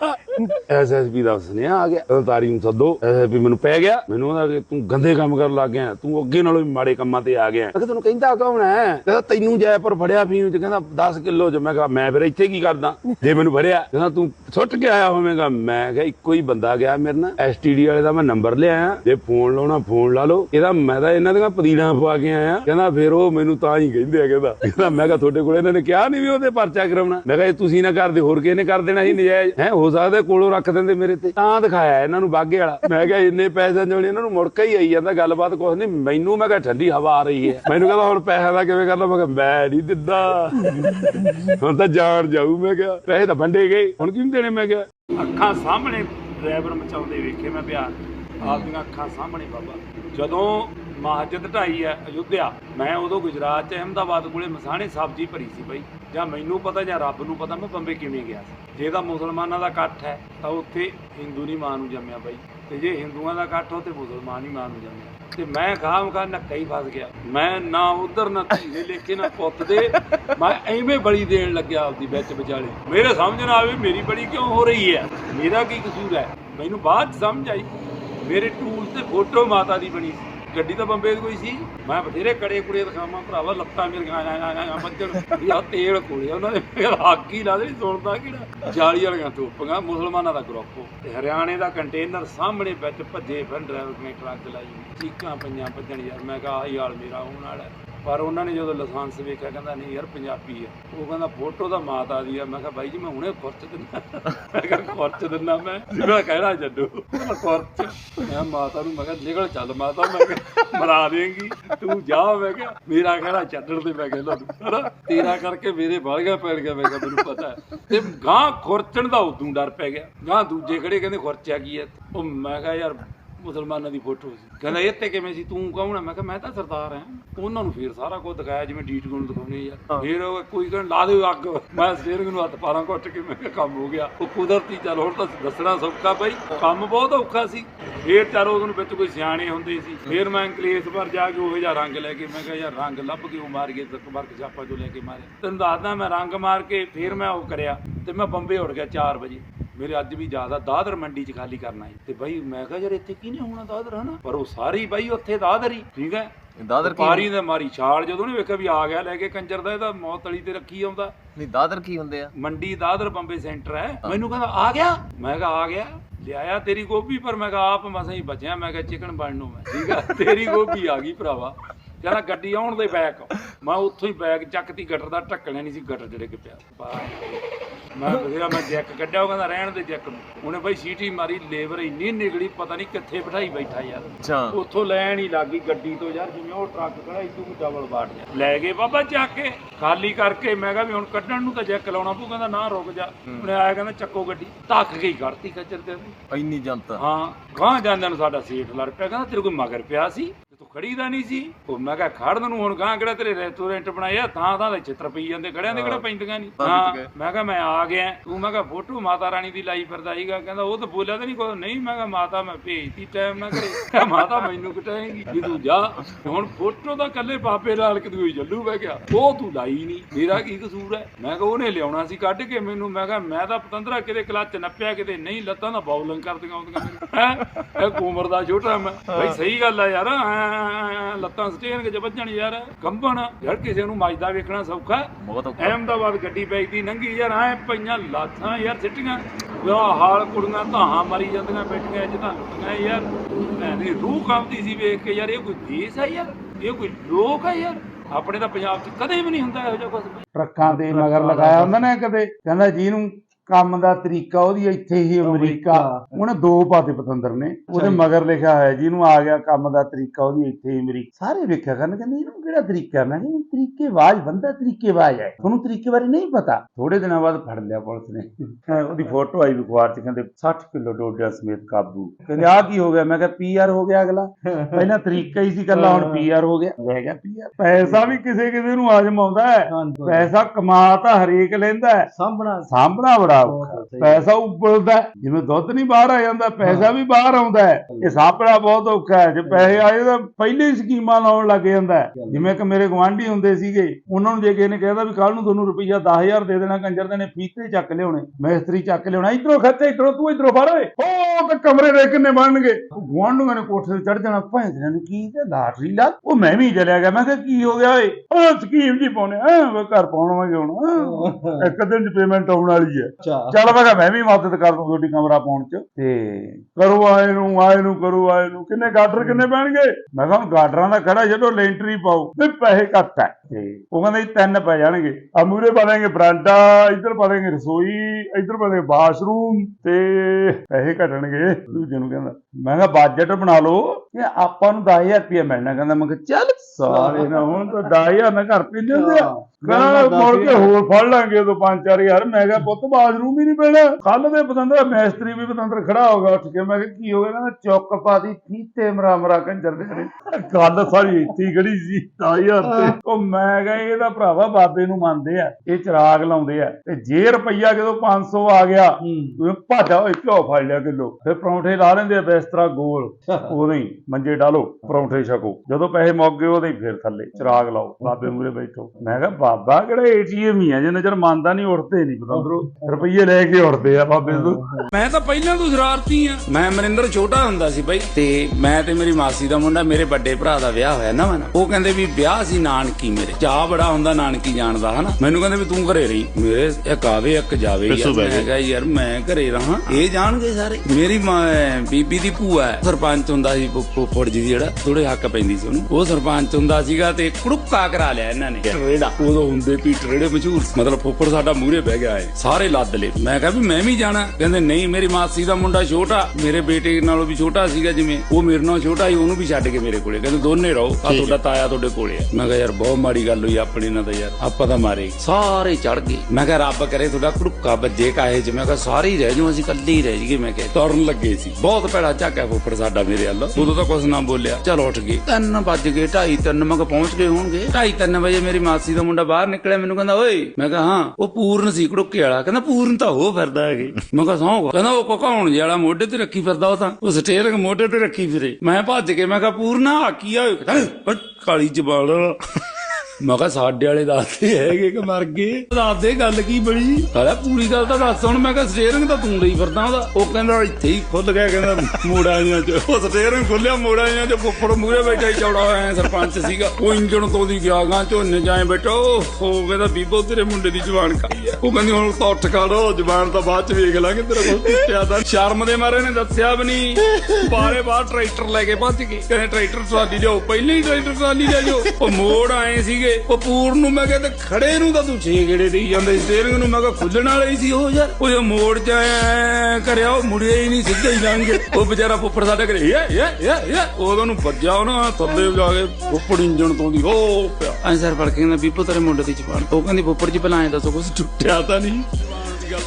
Speaker 4: ਐਸਐਸਪੀ ਦਾ ਸੁਨੇਹਾ ਆ ਗਿਆ। ਤਾਰੀ ਨੂੰ ਸੱਦੋ ਐਸਐਸਪੀ ਮੈਨੂੰ ਪੈ ਗਿਆ। ਮੈਨੂੰ ਉਹਦਾ ਕਿ ਤੂੰ ਗੰਦੇ ਕੰਮ ਕਰਨ ਲੱਗ ਗਿਆ। ਤੂੰ ਅੱਗੇ ਨਾਲੋਂ ਵੀ ਮਾੜੇ ਕੰਮਾਂ ਤੇ ਆ ਗਿਆ। ਮੈਂ ਕਿਹਾ, ਤੈਨੂੰ ਕਹਿੰਦਾ ਕੌਣ ਹੈ? ਕਹਿੰਦਾ, ਤੈਨੂੰ ਜੈਪੁਰ ਫੜਿਆ ਫੀਮ ਚ। ਕਹਿੰਦਾ 10 ਕਿਲੋ ਚ। ਮੈਂ ਕਿਹਾ, ਮੈਂ ਫਿਰ ਇੱਥੇ ਕੀ ਕਰਦਾ? ਜੇ ਮੈਨੂੰ ਫੜਿਆ? ਕਹਿੰਦਾ, ਤੂੰ ਸੁੱਟ ਕੇ ਆਇਆ ਹੋਵੇਂਗਾ ਮੈਂ ਕਿਹਾ ਇੱਕੋ ਹੀ ਬੰਦਾ ਗਿਆ ਮੇਰੇ ਨਾਲ। ਐਸਟੀਡੀ ਵਾਲੇ ਦਾ ਮੈਂ ਨੰਬਰ ਲਿਆਇਆ। ਜੇ ਫੋਨ ਲਾਉਣਾ, ਫੋਨ ਲਾ ਲਓ। ਇਹਦਾ ਮੈਂ ਤਾਂ ਇਹਨਾਂ ਦੀਆਂ ਪਦੀੜਾਂ ਪਵਾ ਕੇ ਆਇਆ। ਕਹਿੰਦਾ, ਫਿਰ ਉਹ ਮੈਨੂੰ ਤਾਂ ਹੀ ਕਹਿੰਦੇ ਆ, ਕਹਿੰਦਾ। ਕਹਿੰਦਾ, ਮੈਂ ਕਿਹਾ, ਤੁਹਾਡੇ ਕੋਲ ਇਹਨਾਂ ਨੇ ਕਿਹਾ ਨਹੀਂ ਵੀ ਉਹਦੇ ਪਰਚਾ ਕਰਾਉਣਾ? ਮੈਂ ਕਿਹਾ, ਇਹ ਤੁਸੀਂ ਨਾ ਕਰਦੇ, ਹੋਰ ਕਿਸੇ ਨੇ ਕਰ ਦੇਣਾ ਸੀ ਨਜਾਇਜ਼? ਹੈ, ਹੋ ਸਕਦਾ ਕੋਲੋਂ ਰੱਖ ਦਿੰਦੇ ਮੇਰੇ ਤੇ। ਤਾਂ ਦਿਖਾਇਆ ਇਹਨਾਂ ਨੂੰ ਬਾਗੇ ਵਾਲਾ। ਮੈਂ ਕਿਹਾ, ਇੰਨੇ ਪੈਸੇ ਜੋੜੇ ਇਹਨਾਂ ਨੂੰ ਮੁੜਕਾ ਹੀ ਆਈ ਜਾਂਦਾ ਗੱਲਬਾਤ ਕੁਛ ਨਹੀਂ। ਮੈਨੂੰ ਮੈਂ ਕਿਹਾ, ਠੰਡੀ ਹਵਾ ਆ ਰਹੀ ਹੈ। ਮੈਨੂੰ ਕਹਿੰਦਾ, ਹੁਣ ਪੈਸੇ ਦਾ ਕਿਵੇਂ ਕਰਨਾ? ਮੈਂ ਕਿਹਾ, ਮੈਂ ਨਹੀਂ ਦਿੰਦਾ। ਹੁਣ ਤਾਂ ਜਾਣ ਜਾਊ, ਮੈਂ ਕਿਹਾ। ਪੈਸੇ ਤਾਂ ਵੰਡੇ ਗਏ। ਹੁਣ ਕਿਉਂ ਦੇਣੇ, ਮੈਂ ਕਿਹਾ?
Speaker 3: ਅੱਖਾਂ ਸਾਹਮਣੇ ਡਰਾਈਵਰ ਮਚਾਉਂਦੇ ਵੇਖੇ ਮੈਂ ਪਿਆਰ ਆਪਦੀਆਂ ਅੱਖਾਂ ਸਾਹਮਣੇ ਬਾਬਾ। ਜਦੋਂ ਮਸਜਿਦ ਢਾਈ ਹੈ, ਅਯੁੱਧਿਆ। ਮੈਂ ਉਦੋਂ ਗੁਜਰਾਤ ਚ ਅਹਿਮਦਾਬਾਦ ਕੋਲੇ ਮਸਾਣੇ ਸਬਜ਼ੀ ਭਰੀ ਸੀ ਬਈ। ਜਾਂ ਮੈਨੂੰ ਪਤਾ ਜਾਂ ਰੱਬ ਨੂੰ ਪਤਾ, ਮੈਂ ਬੰਬੇ ਕਿਵੇਂ ਗਿਆ ਸੀ। ਜੇ ਤਾਂ ਮੁਸਲਮਾਨਾਂ ਦਾ ਇਕੱਠ ਹੈ, ਤਾਂ ਉੱਥੇ ਹਿੰਦੂ ਨਹੀਂ ਮਾਂ ਨੂੰ ਜੰਮਿਆ ਬਈ। ਤੇ ਜੇ ਹਿੰਦੂਆਂ ਦਾ ਇਕੱਠ ਹੋ, ਤੇ ਮੁਸਲਮਾਨ ਹੀ ਮਾਂ ਨੂੰ ਜੰਮਿਆ। ਤੇ ਮੈਂ ਖਾਮ ਖਾ ਨੱਕਾ ਹੀ ਫਸ ਗਿਆ। ਮੈਂ ਨਾ ਉਧਰ, ਨਾ ਧੀਰੇ ਲੇਕੇ ਨਾ ਪੁੱਤ ਦੇ। ਮੈਂ ਐਵੇਂ ਬਲੀ ਦੇਣ ਲੱਗਿਆ ਆਪਦੀ ਵਿੱਚ ਵਿਚਾਲੇ। ਮੇਰੇ ਸਮਝ ਨਾ ਆਵੇ ਮੇਰੀ ਬਲੀ ਕਿਉਂ ਹੋ ਰਹੀ ਹੈ? ਮੇਰਾ ਕੀ ਕਸੂਰ ਹੈ? ਮੈਨੂੰ ਬਾਅਦ 'ਚ ਸਮਝ ਆਈ। ਮੇਰੇ ਟੂਲ ਤੇ ਫੋਟੋ ਮਾਤਾ ਦੀ ਬਣੀ ਸੀ। ਗੱਡੀ ਤਾਂ ਬੰਬੇ ਦੀ ਕੋਈ ਸੀ। ਮੈਂ ਬਥੇਰੇ ਕੜੇ ਕੁੜੇ ਦਿਖਾਵਾਂ ਭਰਾਵਾ, ਲੱਤਾਂ ਮੇਰੀਆਂ ਆ ਆ ਆ ਮੱਝਣ ਯਾ ਤੇਲ ਕੋਲੇ ਉਹਨਾਂ ਦੇ। ਮੇਰਾ ਹੱਕ ਲਾ ਦੇ ਸੁਣਦਾ ਕਿਹੜਾ? ਜਾਲੀ ਵਾਲੀਆਂ ਟੋਪੀਆਂ ਮੁਸਲਮਾਨਾਂ ਦਾ ਗਰੁੱਪ ਤੇ ਹਰਿਆਣੇ ਦਾ ਕੰਟੇਨਰ ਸਾਹਮਣੇ ਵਿੱਚ ਭੱਜੇ ਫਿਰ ਡਰਾਈਵਰ ਨੇ ਟਰੱਕ ਚਲਾਈ। ਚੀਕਾਂ ਪਈਆਂ, ਭੱਜਣ ਯਾਰ। ਮੈਂ ਕਿਹਾ, ਆਹੀ ਹਾਲ ਮੇਰਾ ਹੋਣ ਵਾਲਾ ਪਰ ਉਹਨਾਂ ਨੇ ਜਦੋਂ ਲਾਇਸੈਂਸ ਵੇਖਿਆ ਕਹਿੰਦਾ, ਨਹੀਂ ਯਾਰ, ਪੰਜਾਬੀ ਹੈ ਉਹ ਕਹਿੰਦਾ, ਫੋਟੋ ਤਾਂ ਮਾਤਾ ਦੀ ਆ। ਮੈਂ ਕਿਹਾ, ਬਾਈ ਜੀ, ਮੈਂ ਹੁਣੇ ਖੁਰਚ ਦਿੰਦਾ। ਮੈਂ ਕਿਹਾ, ਖੁਰਚ ਦਿੰਦਾ ਮੈਂ। ਮੈਂ ਕਹਿਣਾ ਛੱਡੋ। ਮੈਂ ਖੁਰਚ। ਮੈਂ ਮਾਤਾ ਨੂੰ, ਮੈਂ ਕਿਹਾ, ਨਿਕਲ ਚੱਲ ਮਾਤਾ, ਮੈਂ ਕਿਹਾ, ਮਰਾ ਦੇਂਗੀ। ਤੂੰ ਜਾ, ਮੈਂ ਕਿਹਾ, ਮੇਰਾ ਕਹਿਣਾ ਛੱਡਣ ਤੇ ਮੈਂ ਕਹਿੰਦਾ ਤੂੰ ਤੇਰਾ ਕਰਕੇ ਮੇਰੇ ਬਾਲੀਆਂ ਪੈਣ ਗਿਆ, ਮੈਂ ਕਿਹਾ, ਮੈਨੂੰ ਪਤਾ ਤੇ ਗਾਂ ਖੁਰਚਣ ਦਾ ਉਦੋਂ ਡਰ ਪੈ ਗਿਆ। ਗਾਂ ਦੂਜੇ ਖੜੇ ਕਹਿੰਦੇ, ਖੁਰਚਿਆ ਕੀ ਹੈ? ਉਹ ਮੈਂ ਕਿਹਾ, ਯਾਰ ਮੁਸਲਮਾਨਾਂ ਦੀ ਫੋਟੋ ਸੀ। ਕਹਿੰਦਾ ਇਹ ਤੇ ਕਿਵੇਂ ਸੀ? ਤੂੰ ਕੌਣ ਹੈ ਮੈਂ ਕਿਹਾ ਮੈਂ ਤਾਂ ਸਰਦਾਰ ਹਾਂ। ਉਹਨਾਂ ਨੂੰ ਫੇਰ ਸਾਰਾ ਕੁਝ ਦਿਖਾਇਆ ਜਿਵੇਂ ਡੀਟ ਨੂੰ ਦਿਖਾਉਣੇ ਯਾਰ ਫੇਰ ਉਹ ਕੋਈ ਕਹਿੰਦਾ ਲਾ ਦਿਓ ਅੱਗ। ਮੈਂ ਸਟੀਅਰਿੰਗ ਨੂੰ ਹੱਥ ਪਾਰਾਂ ਘੁੱਟ ਕੇ ਮੈਂ ਕਿਹਾ ਕੰਮ ਹੋ ਗਿਆ। ਉਹ ਕੁਦਰਤੀ ਚੱਲ ਹੁਣ ਤਾਂ ਦੱਸਣਾ ਸੌਖਾ ਬਾਈ ਕੰਮ ਬਹੁਤ ਔਖਾ ਸੀ। ਫੇਰ ਚਾਰ ਉਹਨੂੰ ਵਿੱਚ ਕੋਈ ਸਿਆਣੇ ਹੁੰਦੇ ਸੀ। ਫੇਰ ਮੈਂ ਅੰਕਲੇਸ਼ ਪਰ ਜਾ ਕੇ ਉਹ ਜਿਹਾ ਰੰਗ ਲੈ ਕੇ ਮੈਂ ਕਿਹਾ ਯਾਰ ਰੰਗ ਲੱਭ ਕੇ ਉਹ ਮਾਰ ਕੇ ਤੱਕ ਵਰਕ ਛਾਪਾ ਜੋ ਲੈ ਕੇ ਮਾਰੇ ਤੈਨੂੰ ਦੱਸਦਾ ਮੈਂ ਰੰਗ ਮਾਰ ਕੇ ਫੇਰ ਮੈਂ ਉਹ ਕਰਿਆ ਤੇ ਮੈਂ ਬੰਬੇ ਉੱਡ ਗਿਆ 4 ਵਜੇ। ਮੇਰੇ ਅੱਜ ਵੀ ਜ਼ਿਆਦਾ ਦਾਦਰ ਮੰਡੀ 'ਚ ਖਾਲੀ ਕਰਨਾ ਹੈ ਤੇ ਬਾਈ ਮੈਂ ਕਿਹਾ ਯਾਰ ਇੱਥੇ ਕੀ ਨਹੀਂ ਹੋਣਾ ਦਾਦਰ ਹਨਾ? ਪਰ ਉਹ ਸਾਰੀ ਬਾਈ ਉੱਥੇ ਦਾਦਰ ਹੀ ਠੀਕ ਹੈ?
Speaker 1: ਦਾਦਰ ਕੀ
Speaker 3: ਪਾਰੀ ਦੇ ਮਾਰੀ ਛਾਲ ਜਦੋਂ ਨੇ ਵੇਖਿਆ ਵੀ ਆ ਗਿਆ ਲੈ ਕੇ ਕੰਜਰ ਦਾ ਇਹਦਾ ਮੌਤ ਤਲੀ ਤੇ ਰੱਖੀ ਆਉਂਦਾ।
Speaker 1: ਨਹੀਂ ਦਾਦਰ ਕੀ ਹੁੰਦੇ ਆ?
Speaker 3: ਮੰਡੀ ਦਾਦਰ ਬੰਬੇ ਸੈਂਟਰ ਹੈ। ਮੈਨੂੰ ਕਹਿੰਦਾ ਆ ਗਿਆ? ਮੈਂ ਕਿਹਾ ਆ ਗਿਆ। ਲਿਆਇਆ ਤੇਰੀ ਗੋਭੀ ਪਰ ਮੈਂ ਕਿਹਾ ਆਪ ਮਸਾਂ ਹੀ ਬਚਿਆ। ਮੈਂ ਕਿਹਾ ਚਿਕਨ ਬਣਨ ਨੂੰ ਮੈਂ। ਠੀਕ ਆ [laughs] ਤੇਰੀ ਗੋਭੀ ਆ ਗਈ ਭਰਾਵਾ। ਕਹਿੰਦਾ ਗੱਡੀ ਆਉਣ ਦੇ ਬੈਕ ਮੈਂ ਉੱਥੋਂ ਹੀ ਬੈਗ ਚੱਕਤੀ ਗਟਰ ਦਾ ਢੱਕਣਾ ਨਹੀਂ ਸੀ ਗਟਰ ਜਿਹੜੇ ਕਿ ਪਿਆ। ਬਾਹਰ। ਮੈਂ ਬਥੇਰਾ ਮੈਂ ਜੈਕ ਕੱਢਿਆ ਉਹ ਕਹਿੰਦਾ ਰਹਿਣ ਦੇ ਜੈਕ ਨੂੰ। ਉਹਨੇ ਬਾਈ ਸੀਟੀ ਮਾਰੀ ਲੇਬਰ ਇੰਨੀ ਨਿਗਲੀ ਪਤਾ ਨਹੀਂ ਕਿੱਥੇ ਬਿਠਾਈ ਬੈਠਾ ਯਾਰ।
Speaker 1: ਅੱਛਾ।
Speaker 3: ਉੱਥੋਂ ਲੈਣ ਹੀ ਲੱਗੀ ਗੱਡੀ ਤੋਂ ਯਾਰ ਜਿਵੇਂ ਉਹ ਟਰੱਕ ਖੜਾ ਇਦੋਂ ਡਬਲ ਬਾਟ ਜਾ ਲੈ ਗਏ ਬਾਬਾ ਚੱਕ ਕੇ ਖਾਲੀ ਕਰਕੇ ਮੈਂ ਕਿਹਾ ਵੀ ਹੁਣ ਕੱਢਣ ਨੂੰ ਤਾਂ ਜੈਕ ਲਾਉਣਾ ਪਊ ਕਹਿੰਦਾ ਨਾ ਰੁਕ ਜਾ। ਉਹਨੇ ਆਇਆ ਕਹਿੰਦਾ ਚੱਕੋ ਗੱਡੀ ਧੱਕ ਗਈ ਕੱਢਤੀ ਖੱਚਰ ਤੇ
Speaker 1: ਇੰਨੀ ਜਨਤਾ।
Speaker 3: ਹਾਂ ਗਾਂ ਜਾਂਦਿਆਂ ਨੂੰ ਸਾਡਾ ਸੀਟ ਲੜ ਪਿਆ ਕਹਿੰਦਾ ਤੇਰੇ ਕੋਈ ਮਗਰ ਪਿਆ ਸੀ? ਖੜੀ ਦਾ ਨਹੀਂ ਸੀ। ਉਹ ਮੈਂ ਕਿਹਾ ਖੜਨ ਨੂੰ ਹੁਣ ਗਾਂ ਕਿਹੜਾ ਤੇਰੇ ਰੈਸਟੋਰੈਂਟ ਬਣਾਇਆ ਤਾਂ ਤਾਂ ਦੇ ਚਿੱਤਰ ਪਈ ਜਾਂਦੇ ਖੜਿਆਂ ਦੇ ਕਿਹੜਾ ਪੈਂਦੀਆਂ ਨਹੀਂ? ਹਾਂ। ਮੈਂ ਕਿਹਾ ਮੈਂ ਆ ਗਿਆ। ਤੂੰ ਮੈਂ ਕਿਹਾ ਫੋਟੋ ਮਾਤਾ ਰਾਣੀ ਦੀ ਲਾਈ ਫਿਰਦਾ ਸੀਗਾ। ਕਹਿੰਦਾ ਉਹ ਤਾਂ ਬੋਲਿਆ ਤਾਂ ਨਹੀਂ ਕੋਈ ਨਹੀਂ ਮੈਂ ਕਿਹਾ ਮਾਤਾ ਮੈਂ ਭੇਜਤੀ ਟਾਈਮ ਨਾ ਕਰੇ ਮਾਤਾ ਮੈਨੂੰ ਕਟਾਏਗੀ ਵੀ ਤੂੰ ਜਾ। ਹੁਣ ਫੋਟੋ ਤਾਂ ਕੱਲੇ ਬਾਬੇ ਨਾਲ ਕਿ ਕੋਈ ਜੱਲੂ ਬਹਿ ਗਿਆ। ਉਹ ਤੂੰ ਲਾਈ ਨਹੀਂ। ਮੇਰਾ ਕੀ ਕਸੂਰ ਹੈ? ਮੈਂ ਕਿਹਾ ਉਹਨੇ ਲਿਆਉਣਾ ਸੀ ਕੱਢ ਕੇ ਮੈਨੂੰ। ਮੈਂ ਕਿਹਾ ਮੈਂ ਤਾਂ ਪਤੰਦਰਾ ਕਿਤੇ ਕਲੱਚ ਨੱਪਿਆ ਕਿਤੇ ਨਹੀਂ। ਲੱਤਾਂ ਦਾ ਬੌਲਿੰਗ ਕਰਦੀਆਂ ਆਉਂਦੀਆਂ ਹੈ? ਇਹ ਉਮਰ ਦਾ ਛੋਟਾ ਮੈਂ। ਬਈ ਸਹੀ ਗੱਲ ਆ ਯਾਰ। ਐਂ ਲੱਤਾਂ ਸਟੇਰਿੰਗ 'ਚ ਵੱਜਣ ਯਾਰ ਕੰਬਣ। ਯਾਰ ਕਿਸੇ ਨੂੰ ਮੱਜਦਾ ਵੇਖਣਾ ਸੌਖਾ?
Speaker 1: ਬਹੁਤ ਔਖਾ।
Speaker 3: ਅਹਿਮਦਾਬਾਦ ਗੱਡੀ ਪੈਦੀ ਨੰਗੀ ਯਾਰ ਐ ਪਈਆਂ ਲਾਥਾਂ ਯਾਰ ਸਿੱਟੀਆਂ। ਉਹ ਹਾਲ ਕੁੜੀਆਂ ਧਾਹਾਂ ਮਰੀ ਜਾਂਦੀਆਂ ਬੈਠੀਆਂ ਜਿੱਦਾਂ ਲੁੱਟੀਆਂ ਯਾਰ। ਐਨੀ ਰੂਹ ਕੰਬਦੀ ਸੀ ਵੇਖ ਕੇ ਯਾਰ ਇਹ ਕੋਈ ਦੇਸ਼ ਹੈ ਯਾਰ? ਇਹ ਕੋਈ ਲੋਕ ਹੈ ਯਾਰ? ਆਪਣੇ ਤਾਂ ਪੰਜਾਬ 'ਚ ਕਦੇ ਵੀ ਨਹੀਂ ਹੁੰਦਾ ਇਹੋ ਜਿਹਾ ਕੁਝ
Speaker 5: ਟਰੱਕਾਂ ਦੇ ਮਗਰ ਲਗਾਇਆ ਹੁੰਦਾ ਨਾ ਕਦੇ ਕਹਿੰਦਾ ਜਿਹਨੂੰ ਕੰਮ ਦਾ ਤਰੀਕਾ ਉਹਦੀ ਇੱਥੇ ਹੀ ਅਮਰੀਕਾ। ਉਹਨੇ ਦੋ ਪਾਤੇ ਪਤੰਦਰ ਨੇ। ਉਹਦੇ ਮਗਰ ਲਿਖਿਆ ਹੋਇਆ ਜਿਹਨੂੰ ਆ ਗਿਆ ਕੰਮ ਦਾ ਤਰੀਕਾ ਉਹਦੀ ਇੱਥੇ ਹੀ ਅਮਰੀਕਾ। ਸਾਰੇ ਵੇਖਿਆ ਕਰਨ ਕਹਿੰਦੇ ਇਹਨੂੰ ਕਿਹੜਾ ਤਰੀਕਾ? ਮੈਂ ਕਿਹਾ ਇਹਨੂੰ ਤਰੀਕੇਵਾਜ਼ ਬੰਦਾ ਤਰੀਕੇਵਾਜ਼ ਹੈ। ਤੁਹਾਨੂੰ ਤਰੀਕੇ ਬਾਰੇ ਨਹੀਂ ਪਤਾ? ਥੋੜੇ ਦਿਨਾਂ ਬਾਅਦ ਫੜ ਲਿਆ ਪੁਲਿਸ ਨੇ। ਉਹਦੀ ਫੋਟੋ ਆਈ ਅਖਬਾਰ 'ਚ ਕਹਿੰਦੇ 60 ਕਿਲੋ ਡੋਡਿਆਂ ਸਮੇਤ ਕਾਬੂ। ਕਹਿੰਦੇ ਆ ਕੀ ਹੋ ਗਿਆ? ਮੈਂ ਕਿਹਾ ਪੀਆਰ ਹੋ ਗਿਆ ਅਗਲਾ। ਪਹਿਲਾਂ ਤਰੀਕਾ ਹੀ ਸੀ ਕੱਲਾ ਹੁਣ ਪੀਆਰ ਹੋ ਗਿਆ। ਲੈ ਗਿਆ ਪੀਆਰ ਪੈਸਾ ਵੀ ਕਿਸੇ ਕਿਸੇ ਨੂੰ ਆਜਮ ਆਉਂਦਾ ਹੈ ਪੈਸਾ ਕਮਾ ਤਾਂ ਹਰੇਕ ਲੈਂਦਾ ਹੈ।
Speaker 6: ਸਾਂਭਣਾ।
Speaker 5: ਸਾਂਭਣਾ ਬੜਾ ਔਖਾ। ਪੈਸਾ ਉਬਲਦਾ ਹੈ। ਜਿਵੇਂ ਦੁੱਧ ਨਹੀਂ ਬਾਹਰ ਆ ਜਾਂਦਾ ਪੈਸਾ ਵੀ ਬਾਹਰ ਆਉਂਦਾ ਹੈ। ਇਹ ਸਾਪੜਾ ਬਹੁਤ ਔਖਾ ਹੈ। ਜੇ ਪੈਸੇ ਆਏ ਤਾਂ ਪਹਿਲੇ ਹੀ ਸਕੀਮਾਂ ਲਾਉਣ ਲੱਗ ਜਾਂਦਾ ਹੈ। ਜਿਵੇਂ ਕਿ ਮੇਰੇ ਗਵਾਂਢੀ ਹੁੰਦੇ ਸੀਗੇ ਉਹਨਾਂ ਨੂੰ ਜੇ ਕਿਸੇ ਨੇ ਕਹਿੰਦਾ ਵੀ ਕੱਲ ਨੂੰ ਤੁਹਾਨੂੰ ਰੁਪਈਆ 10000 ਦੇ ਦੇਣਾ ਕੰਜਰ ਦੇ ਨੇ ਫੀਤੇ ਚੱਕ ਲਿਆਉਣੇ ਮਿਸਤਰੀ ਚੱਕ ਲਿਆਉਣਾ ਇਧਰੋਂ ਖੱਤੇ ਇਧਰੋਂ ਤੂੰ ਇਧਰੋਂ ਫੜ ਓਏ। ਉਹ ਤੇ ਕਮਰੇ ਦੇ ਕਿੰਨੇ ਬਣਨਗੇ। ਗਵਾਂਢੀਆਂ ਨੇ ਕੋਠੇ ਤੇ ਚੜ ਜਾਣਾ ਭੈਂਦਿਆਂ ਨੂੰ ਕੀ ਤੇ ਲਾਟਰੀ ਲਾ ਉਹ ਮੈਂ ਵੀ ਚਲਿਆ ਗਿਆ ਮੈਂ ਕਿਹਾ ਕੀ ਹੋ ਗਿਆ ਓਏ? ਉਹ ਸਕੀਮ ਜੀ ਪਾਉਣੇ ਆ ਘਰ ਪਾਉਣਾਂਗੇ ਹੁਣ ਇੱਕ ਦਿਨ ਚ ਪੇਮੈਂਟ ਆਉਣ ਵਾਲੀ ਹੈ। ਚੱਲ ਮੈਂ ਕਿਹਾ ਮੈਂ ਵੀ ਮਦਦ ਕਰ ਦੂੰ ਤੁਹਾਡੀ ਕਮਰਾ ਪਾਉਣ ਚ। ਤੇ ਕਰੋ ਆਏ ਨੂੰ ਆਏ ਨੂੰ ਕਰੋ ਆਏ ਨੂੰ। ਕਿੰਨੇ ਗਾਡਰ ਕਿੰਨੇ ਪੈਣਗੇ? ਮੈਂ ਕਿਹਾ ਹੁਣ ਗਾਡਰਾਂ ਦਾ ਖੜਾ ਜਦੋਂ ਲੈਂਟਰੀ ਪਾਓ। ਤੇ ਪੈਸੇ ਘੱਟ ਹੈ। ਉਹ ਕਹਿੰਦਾ ਜੀ ਤਿੰਨ ਪੈ ਜਾਣਗੇ। ਆ ਮੂਰੇ ਪਾ ਦੇਣਗੇ ਬਰਾਂਡਾ ਇੱਧਰ ਪਾ ਦੇਣਗੇ ਰਸੋਈ ਇੱਧਰ ਪਾ ਦੇਣਗੇ ਬਾਥਰੂਮ ਤੇ ਪੈਸੇ ਘਟਣਗੇ। ਦੂਜੇ ਨੂੰ ਕਹਿੰਦਾ ਮੈਂ ਕਿਹਾ ਬਜਟ ਬਣਾ ਲਓ। ਕਿ ਆਪਾਂ ਨੂੰ 10000 ਰੁਪਏ ਮਿਲਣਾ। ਕਹਿੰਦਾ ਮੈਂ ਕਿਹਾ ਚੱਲ ਸਾਰੇ ਨਾ ਹੁਣ ਤਾਂ 10000 ਨਾਲ ਘਰ ਪੀਂਦੇ ਹੁੰਦੇ ਆ। ਕਹਿੰਦਾ ਮੁੜ ਕੇ ਹੋਰ ਫੜ ਲਾਂਗੇ ਉਦੋਂ 5-4000 ਮੈਂ ਕਿਹਾ ਪੁੱਤ ਬਾਥਰੂਮ ਹੀ ਨਹੀਂ ਪੈਣਾ। ਕੱਲ ਦੇ ਪਤੰਦਰ ਮੈਸਤਰੀ ਵੀ ਪਤੰਦਰ ਖੜਾ ਹੋ ਗਿਆ ਉੱਠ ਕੇ। ਮੈਂ ਕਿਹਾ ਕੀ ਹੋ ਗਿਆ? ਕਹਿੰਦਾ ਚੁੱਕ ਪਾਦੀ ਫੀਤੇ ਮਰਾ ਮਰਾ ਕੰਜਰ ਦੇ ਗੱਲ ਸਾਰੀ ਇੱਥੇ ਖੜੀ ਸੀ 10000 ਤੇ। ਉਹ ਮੈਂ ਕਿਹਾ ਇਹਦਾ ਭਰਾਵਾ ਬਾਬੇ ਨੂੰ ਮੰਨਦੇ ਆ ਇਹ ਚਿਰਾਗ ਲਾਉਂਦੇ ਆ। ਤੇ ਜੇ ਰੁਪਈਆ ਜਦੋਂ 500 ਆ ਗਿਆ ਤੂੰ ਭਾਜਾ ਹੋਏ ਘਿਓ ਫੜ ਲਿਆ ਕਿਲੋ। ਫਿਰ ਪਰੌਂਠੇ ਲਾ ਲੈਂਦੇ ਆ ਬਿਸਤਰਾ ਗੋਲ। [laughs] ਉਦੋਂ ਹੀ ਮੰਜੇ ਡਾਲੋ ਪਰੌਂਠੇ ਛਕੋ। ਜਦੋਂ ਪੈਸੇ ਮੁੱਕ ਗਏ ਹੀ ਫਿਰ ਥੱਲੇ ਚਿਰਾਗ ਲਾਓ। ਬਾਬੇ ਮੂਰੇ ਬੈਠੋ। ਮੈਂ ਕਿਹਾ ਬਾਬਾ ਕਿਹੜਾ ਏਟੀਐਮ ਹੀ ਆ ਜੇ ਨਜ਼ਰ ਮੰਨਦਾ ਨਹੀਂ ਉੱਠਦੇ ਨਹੀਂ ਪਤੰਦਰੋ ਰੁਪਈਏ ਲੈ ਕੇ ਉੱਠਦੇ ਆ ਬਾਬੇ ਤੋਂ
Speaker 3: ਮੈਂ ਤਾਂ ਪਹਿਲਾਂ ਤੋਂ ਸ਼ਰਾਰਤੀ ਆ। ਮੈਂ ਮਨਿੰਦਰ ਛੋਟਾ ਹੁੰਦਾ ਸੀ ਬਾਈ ਤੇ ਮੈਂ ਤੇ ਮੇਰੀ ਮਾਸੀ ਦਾ ਮੁੰਡਾ ਮੇਰੇ ਵੱਡੇ ਭਰਾ ਦਾ ਵਿਆਹ ਹੋਇਆ ਨਾ ਮਨ ਉਹ ਕਹਿੰਦੇ ਵੀ ਵਿਆਹ ਸੀ ਨਾਨਕੀ ਮੇਰੇ। ਚਾਹ ਬੜਾ ਹੁੰਦਾ ਨਾਨਕੀ ਜਾਣ ਦਾ ਹਨਾ? ਮੈਨੂੰ ਕਹਿੰਦੇ ਵੀ ਤੂੰ ਘਰੇ ਰਹੀ। ਮੇਰੇ ਇੱਕ ਆਵੇ ਇੱਕ ਜਾਵੇ। ਯਾਰ ਮੈਂ ਕਿਹਾ ਯਾਰ ਮੈਂ ਘਰੇ ਰਹਾ। ਇਹ ਜਾਣਗੇ ਸਾਰੇ। ਮੇਰੀ ਮਾਂ ਬੀਬੀ ਦੀ ਭੂਆ ਸਰਪੰਚ ਹੁੰਦਾ ਸੀ ਫੁੱਫੜ ਜੀ ਜਿਹੜਾ ਥੋੜੇ ਹੱਕ ਪੈਂਦੀ ਸੀ ਉਹਨੂੰ। ਉਹ ਸਰਪੰਚ ਹੁੰਦਾ ਸੀਗਾ ਤੇ ਕੁੜੁੱਕਾ ਕਰਾ ਲਿਆ ਇਹਨਾਂ ਨੇ। ਰੇੜਾ ਉਦੋਂ ਹੁੰਦੇ ਪੀਟਰ ਰੇੜੇ ਮਸ਼ਹੂਰ। ਮਤਲਬ ਫੁੱਫੜ ਸਾਡਾ ਮੂਹਰੇ ਬਹਿ ਗਿਆ ਹੈ ਸਾਰੇ ਲੱਦ ਲਏ। ਮੈਂ ਕਿਹਾ ਵੀ ਮੈਂ ਵੀ ਜਾਣਾ। ਕਹਿੰਦੇ ਨਹੀਂ ਮੇਰੀ ਮਾਸੀ ਦਾ ਮੁੰਡਾ ਛੋਟਾ। ਮੇਰੇ ਬੇਟੇ ਨਾਲੋਂ ਵੀ ਛੋਟਾ ਸੀਗਾ ਜਿਵੇਂ। ਉਹ ਮੇਰੇ ਨਾਲੋਂ ਛੋਟਾ ਸੀ ਉਹਨੂੰ ਵੀ ਛੱਡ ਕੇ ਮੇਰੇ ਕੋਲੇ। ਕਹਿੰਦੇ ਦੋਨੇ ਰਹੋ। ਆ ਤੁਹਾਡਾ ਤਾਇਆ ਤੁਹਾਡੇ ਕੋਲੇ ਆ। ਮੈਂ ਕਿਹਾ ਯਾਰ ਬਹੁਤ ਮਾੜੀ ਗੱਲ ਹੋਈ ਆਪਣੀ ਨਾਲ ਤਾਂ ਯਾਰ। ਆਪਾਂ ਤਾਂ ਮਾਰੇ। ਸਾਰੇ ਚੜ ਗਏ। ਮੈਂ ਕਿਹਾ ਰੱਬ ਕਰੇ ਤੁਹਾਡਾ ਕੁੜੁੱਕਾ ਵੱਜੇ ਕਾਹੇ ਚ। ਮੈਂ ਕਿਹਾ ਸਾਰੇ ਹੀ ਰਹਿ ਜਾਓ ਅਸੀਂ ਇਕੱਲੇ ਹੀ ਰਹਿ ਜਾਈਏ ਮੈਂ ਕਿਹਾ। ਤੁਰਨ ਲੱਗੇ ਸੀ। ਬਹੁਤ ਭੈੜਾ ਝਾਕਿਆ ਫੁੱਫੜ ਸਾਡਾ ਮੇਰੇ ਵੱਲ। ਉਦੋਂ ਤਾਂ ਕੁਝ ਨਾ ਬੋਲਿਆ। ਚਲ ਉੱਠ ਗਏ। ਤਿੰਨ ਵੱਜ ਗਏ ਢਾਈ ਤਿੰਨ। ਮੈਂ ਕਿਹਾ ਪਹੁੰਚ ਗਏ ਹੋਣਗੇ। ਢਾਈ ਤਿੰਨ ਵਜੇ ਮੇਰੀ ਮਾਸੀ ਦਾ ਮੁੰਡਾ ਬਾਹਰ ਨਿਕਲਿਆ। ਮੈਨੂੰ ਕਹਿੰਦਾ ਓਏ। ਮੈਂ ਕਿਹਾ ਹਾਂ। ਉਹ ਪੂਰਨ ਸੀ ਕੁੜੁੱਕੇ ਵਾਲਾ। ਕਹਿੰਦਾ ਪੂਰਨ ਤਾਂ ਉਹ ਫਿਰਦਾ ਹੈਗੇ। ਮੈਂ ਕਿਹਾ ਸੌਂ ਕਹਿੰਦਾ ਉਹ ਕੋਕਾਉਣ ਜਿਹੜਾ ਮੋਢੇ ਤੇ ਰੱਖੀ ਫਿਰਦਾ ਉਹ ਤਾਂ। ਉਹ ਸਟੇਰਿੰਗ ਮੋਢੇ ਤੇ ਰੱਖੀ ਫਿਰੇ। ਮੈਂ ਭੱਜ ਕੇ ਮੈਂ ਕਿਹਾ ਪੂਰਨਾ ਆ ਕੀ ਆ? ਕਾਲੀ ਜ਼ਬਾਨ ਮੈਂ ਕਿਹਾ ਸਾਡੇ ਵਾਲੇ ਦੱਸਦੇ ਹੈਗੇ ਕਿ ਮਰ ਗਏ। ਦੱਸਦੇ ਗੱਲ ਕੀ ਬਣੀ? ਕਹਿੰਦਾ ਪੂਰੀ ਗੱਲ ਤਾਂ ਦੱਸ ਹੁਣ ਮੈਂ ਕਿਹਾ ਸਟੇਰਿੰਗ ਤਾਂ ਤੂੰ ਲਈ ਫਿਰਦਾ ਉਹਦਾ। ਉਹ ਕਹਿੰਦਾ ਇੱਥੇ ਹੀ ਖੁੱਲ ਗਿਆ ਕਹਿੰਦਾ ਮੋੜਾਂ ਜਿਹਾ ਚ। ਉਹ ਸਟੇਰਿੰਗ ਖੁੱਲਿਆ ਮੋੜਾਂ ਜਿਹਾ ਚ ਫੁੱਫੜ ਮੂਰੇ ਬੈਠਾ ਹੀ ਚੌੜਾ ਹੋਇਆ ਸਰਪੰਚ ਸੀਗਾ। ਉਹ ਇੰਜਣ ਤੋਂ ਦੀ ਗਿਆ ਗਾਂ ਝੋਨੇ ਜਾਏ ਬੈਠਾ ਉਹ ਕਹਿੰਦਾ ਬੀਬੋ ਤੇਰੇ ਮੁੰਡੇ ਦੀ ਜ਼ਬਾਨ ਖਾਈ ਆ। ਉਹ ਕਹਿੰਦੀ ਹੁਣ ਤਾਂ ਉੱਠ ਖੜੋ ਜ਼ਬਾਨ ਤਾਂ ਬਾਅਦ ਚ ਵੇਖ ਲਾਂਗੇ ਤੇਰਾ ਕੋਲ ਟੁੱਟਿਆ ਤਾਂ। ਸ਼ਰਮ ਦੇ ਮਾਰੇ ਨੇ ਦੱਸਿਆ ਵੀ ਨਹੀਂ। ਬਾਰੇ ਬਾਹਰ ਟਰੈਕਟਰ ਲੈ ਕੇ ਭੱਜ ਗਏ। ਕਹਿੰਦੇ ਟਰੈਕਟਰ ਟਰਾਲੀ ਲਿਆਓ ਪਹਿਲੇ ਹੀ ਟਰੈਕਟਰ ਟਰਾਲੀ ਲੈ ਜਾਓ ਉਹ ਮੋੜ ਆਏ ਸੀਗੇ, ਉਹ ਪੂਰ ਨੂੰ ਮੈਂ ਕਹਿੰਦਾ ਖੜੇ ਨੂੰ ਤਾਂ ਤੂੰ ਛੇ ਗੇੜੇ ਦੇਈ ਜਾਂਦੇ ਸਟੀਅਰਿੰਗ ਨੂੰ ਮੈਂ ਕਿਹਾ ਖੁੱਲਣ ਵਾਲਾ ਹੀ ਸੀ ਉਹ ਯਾਰ। ਉਹ ਜੋ ਮੋੜ ਚ ਆਇਆ ਕਰਿਆ, ਉਹ ਮੁੜਿਆ ਹੀ ਨਹੀਂ, ਸਿੱਧਾ ਹੀ ਲੰਘ ਗਿਆ। ਉਹ ਵਿਚਾਰਾ ਫੁੱਫੜ ਸਾਡੇ ਘਰੇ ਏ ਏ ਏ ਏ ਉਦੋਂ ਨੂੰ ਵੱਜਿਆ ਉਹਨਾਂ ਥੱਲੇ ਜਾ ਕੇ ਫੁੱਫੜ ਇੰਜਣ ਤੋਂ ਦੀ, ਹੋ ਪਿਆ। ਐਂ ਸਰ ਫੜ ਕੇ ਕਹਿੰਦਾ ਬੀਬੋ ਤੇਰੇ ਮੁੰਡੇ ਦੀ ਜ਼ਬਾਨ। ਉਹ ਕਹਿੰਦੀ, ਫੁੱਫੜ ਜੀ, ਪਹਿਲਾਂ ਐਂ ਦੱਸੋ ਕੁਝ ਟੁੱਟਿਆ ਤਾਂ ਨਹੀਂ?